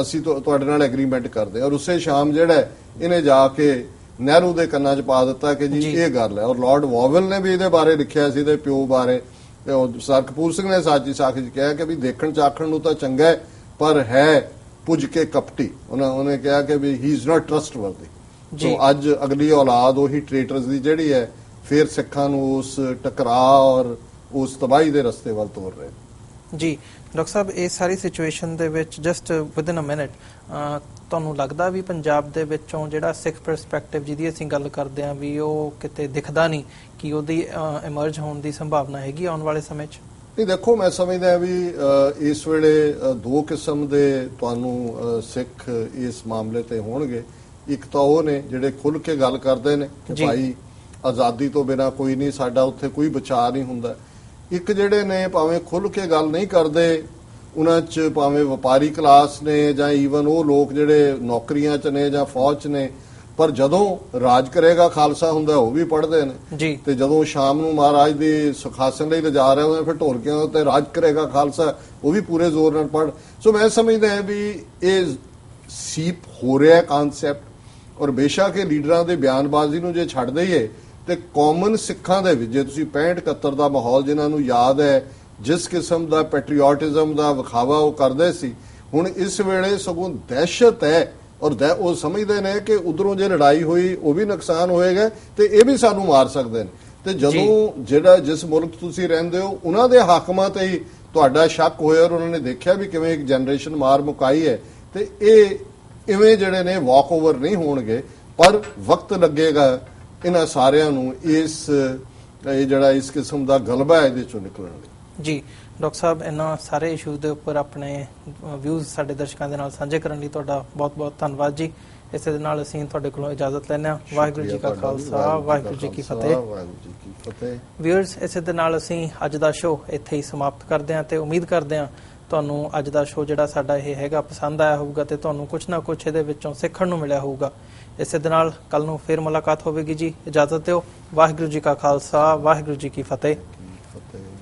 ਅਸੀਂ ਤੁਹਾਡੇ ਨਾਲ ਐਗਰੀਮੈਂਟ ਕਰਦੇ। ਔਰ ਉਸੇ ਸ਼ਾਮ ਜਿਹੜਾ ਇਹਨੇ ਜਾ ਕੇ ਨਹਿਰੂ ਦੇ ਕੰਨਾਂ 'ਚ ਪਾ ਦਿੱਤਾ ਕਿ ਜੀ। ਇਹ ਗੱਲ ਹੈ ਔਰ ਲਾਰਡ ਵਾਵਲ ਨੇ ਵੀ ਇਹਦੇ ਬਾਰੇ ਲਿਖਿਆ ਸੀ ਇਹਦੇ ਪਿਓ ਬਾਰੇ ਤੇ ਉਹ ਸਰ ਕਪੂਰ ਸਿੰਘ ਨੇ ਸਾਜੀ ਸਾਖ ਚ ਕਿਹਾ ਕਿ ਵੀ ਦੇਖਣ ਚ ਆਖਣ ਨੂੰ ਤਾਂ ਚੰਗਾ ਹੈ ਪਰ ਹੈ ਪੁੱਜ ਕੇ ਕਪਟੀ ਉਹਨਾਂ ਉਹਨੇ ਕਿਹਾ ਕਿ ਵੀ ਹੀ ਇਜ਼ ਨਾਟ ਟਰਸਟਵਰਦੀ ਜੀ। ਸੋ ਅੱਜ ਅਗਲੀ ਔਲਾਦ ਉਹੀ ਟ੍ਰੇਟਰਸ ਦੀ ਜਿਹੜੀ ਹੈ ਫਿਰ ਸਿੱਖਾਂ ਨੂੰ ਉਸ ਟਕਰਾਅ ਔਰ ਉਸ ਤਬਾਹੀ ਦੇ ਰਸਤੇ ਵੱਲ ਤੋਰ ਰਹੇ ਜੀ ਡਾਕਟਰ ਸਾਹਿਬ ਇਹ ਸਾਰੀ ਸਿਚੁਏਸ਼ਨ ਦੇ ਵਿੱਚ ਜਸਟ ਵਿਦਿਨ ਅ ਮਿੰਟ ਤੁਹਾਨੂੰ ਲੱਗਦਾ ਵੀ ਪੰਜਾਬ ਦੇ ਵਿੱਚੋਂ ਜਿਹੜਾ ਸਿੱਖ ਪਰਸਪੈਕਟਿਵ ਜਿਹਦੀ ਅਸੀਂ ਗੱਲ ਕਰਦੇ ਆਂ ਵੀ ਉਹ ਕਿਤੇ ਦਿਖਦਾ ਨਹੀਂ ਕਿ ਉਹਦੀ ਇਮਰਜ ਹੋਣ ਦੀ ਸੰਭਾਵਨਾ ਹੈਗੀ ਆਉਣ ਵਾਲੇ ਸਮੇਂ 'ਚ? ਨਹੀਂ ਦੇਖੋ ਮੈਂ ਸਮਝਦਾ ਵੀ ਇਸ ਵੇਲੇ ਦੋ ਕਿਸਮ ਦੇ ਤੁਹਾਨੂੰ ਸਿੱਖ ਇਸ ਮਾਮਲੇ ਤੇ ਹੋਣਗੇ। ਇੱਕ ਤਾਂ ਉਹ ਨੇ ਜਿਹੜੇ ਖੁੱਲ ਕੇ ਗੱਲ ਕਰਦੇ ਨੇ ਕਿ। ਭਾਈ ਆਜ਼ਾਦੀ ਤੋਂ ਬਿਨਾ ਕੋਈ ਨਹੀਂ ਸਾਡਾ ਉੱਥੇ ਕੋਈ ਬਚਾਅ ਨਹੀਂ ਹੁੰਦਾ। ਇੱਕ ਜਿਹੜੇ ਨੇ ਭਾਵੇਂ ਖੁੱਲ ਕੇ ਗੱਲ ਨਹੀਂ ਕਰਦੇ ਉਹਨਾਂ 'ਚ ਭਾਵੇਂ ਵਪਾਰੀ ਕਲਾਸ ਨੇ ਜਾਂ ਈਵਨ ਉਹ ਲੋਕ ਜਿਹੜੇ ਨੌਕਰੀਆਂ 'ਚ ਨੇ ਜਾਂ ਫੌਜ 'ਚ ਨੇ ਪਰ ਜਦੋਂ ਰਾਜ ਕਰੇਗਾ ਖਾਲਸਾ ਹੁੰਦਾ ਉਹ ਵੀ ਪੜ੍ਹਦੇ ਨੇ। ਤੇ ਜਦੋਂ ਸ਼ਾਮ ਨੂੰ ਮਹਾਰਾਜ ਦੀ ਸੁਖਾਸਨ ਲਈ ਲਿਜਾ ਰਹੇ ਹੁੰਦੇ ਫਿਰ ਢੋਲਕਿਆਂ ਉੱਤੇ ਰਾਜ ਕਰੇਗਾ ਖਾਲਸਾ ਉਹ ਵੀ ਪੂਰੇ ਜ਼ੋਰ ਨਾਲ ਪੜ ਸੋ ਮੈਂ ਸਮਝਦਾ ਹਾਂ ਵੀ ਇਹ ਸੀਪ ਹੋ ਰਿਹਾ ਕਨਸੈਪਟ ਔਰ ਬੇਸ਼ੱਕ ਇਹ ਲੀਡਰਾਂ ਦੇ ਬਿਆਨਬਾਜ਼ੀ ਨੂੰ ਜੇ ਛੱਡ ਦਈਏ ਤੇ ਕਾਮਨ ਸਿੱਖਾਂ ਦੇ ਵਿੱਚ ਜੇ ਤੁਸੀਂ 65 71 ਦਾ ਮਾਹੌਲ ਜਿਨ੍ਹਾਂ ਨੂੰ ਯਾਦ ਹੈ ਜਿਸ ਕਿਸਮ ਦਾ ਪੈਟਰੀਓਟਿਜ਼ਮ ਦਾ ਵਿਖਾਵਾ ਉਹ ਕਰਦੇ ਸੀ ਹੁਣ ਇਸ ਵੇਲੇ ਸਗੋਂ ਦਹਿਸ਼ਤ ਹੈ ਔਰ ਉਹ ਸਮਝਦੇ ਨੇ ਕਿ ਉਧਰੋਂ ਜੇ ਲੜਾਈ ਹੋਈ ਉਹ ਵੀ ਨੁਕਸਾਨ ਹੋਏਗਾ ਤੇ ਇਹ ਵੀ ਸਾਨੂੰ ਮਾਰ ਸਕਦੇ ਨੇ। ਤੇ ਜਦੋਂ ਜਿਹੜਾ ਜਿਸ ਮੁਲਕ ਤੁਸੀਂ ਰਹਿੰਦੇ ਹੋ ਉਹਨਾਂ ਦੇ ਹਾਕਮਾਂ ਤੇ ਹੀ ਤੁਹਾਡਾ ਸ਼ੱਕ ਹੋਇਆ ਔਰ ਉਹਨਾਂ ਨੇ ਦੇਖਿਆ ਵੀ ਕਿਵੇਂ ਇੱਕ ਜਨਰੇਸ਼ਨ ਮਾਰ ਮੁਕਾਈ ਹੈ ਤੇ ਇਹ ਇਵੇਂ ਜਿਹੜੇ ਨੇ ਵਾਕ ਓਵਰ ਨਹੀਂ ਹੋਣਗੇ ਪਰ ਵਕਤ ਲੱਗੇਗਾ ਇਹਨਾਂ ਸਾਰਿਆਂ ਨੂੰ ਇਸ ਇਹ ਜਿਹੜਾ ਇਸ ਕਿਸਮ ਦਾ ਗਲਬਾ ਹੈ ਇਹਦੇ ਚੋਂ ਨਿਕਲਣ ਲਈ। ਜੀ ਡਾਕਟਰ ਸਾਹਿਬ ਇਹਨਾਂ ਸਾਰੇ ਇਸ਼ੂਜ਼ ਦੇ ਉੱਪਰ ਆਪਣੇ ਵਿਊਜ਼ ਸਾਡੇ ਦਰਸ਼ਕਾਂ ਦੇ ਨਾਲ ਸਾਂਝੇ ਕਰਨ ਲਈ ਤੁਹਾਡਾ ਬਹੁਤ-ਬਹੁਤ ਧੰਨਵਾਦ ਜੀ। ਇਸੇ ਦੇ ਨਾਲ ਅਸੀਂ ਤੁਹਾਡੇ ਕੋਲੋਂ ਇਜਾਜ਼ਤ ਲੈਂਦੇ ਹਾਂ। ਵਾਹਿਗੁਰੂ ਜੀ ਕਾ ਖਾਲਸਾ ਵਾਹਿਗੁਰੂ ਜੀ ਕੀ ਫਤਿਹ। ਵਾਹਿਗੁਰੂ ਜੀ ਕੀ ਫਤਿਹ। ਵਿਊਅਰਸ ਇਸੇ ਦੇ ਨਾਲ ਅਸੀਂ ਅੱਜ ਦਾ ਸ਼ੋਅ ਇੱਥੇ ਹੀ ਸਮਾਪਤ ਕਰਦੇ ਹਾਂ ਤੇ ਉਮੀਦ ਕਰਦੇ ਹਾਂ ਤੁਹਾਨੂੰ ਅੱਜ ਦਾ ਸ਼ੋਅ ਜਿਹੜਾ ਸਾਡਾ ਇਹ ਹੈਗਾ ਪਸੰਦ ਆਇਆ ਹੋਊਗਾ ਤੇ ਤੁਹਾਨੂੰ ਕੁਝ ਨਾ ਕੁਝ ਇਹਦੇ ਵਿੱਚੋਂ ਸਿੱਖਣ ਨੂੰ ਮਿਲਿਆ ਹੋਊਗਾ। ਇਸੇ ਦੇ ਨਾਲ ਕੱਲ ਨੂੰ ਫੇਰ ਮੁਲਾਕਾਤ ਹੋਵੇਗੀ ਜੀ। ਇਜਾਜ਼ਤ ਦਿਓ। ਵਾਹਿਗੁਰੂ ਜੀ ਕਾ ਖਾਲਸਾ, ਵਾਹਿਗੁਰੂ ਜੀ ਕੀ ਫਤਿਹ। ਕੀ ਫਤਿਹ।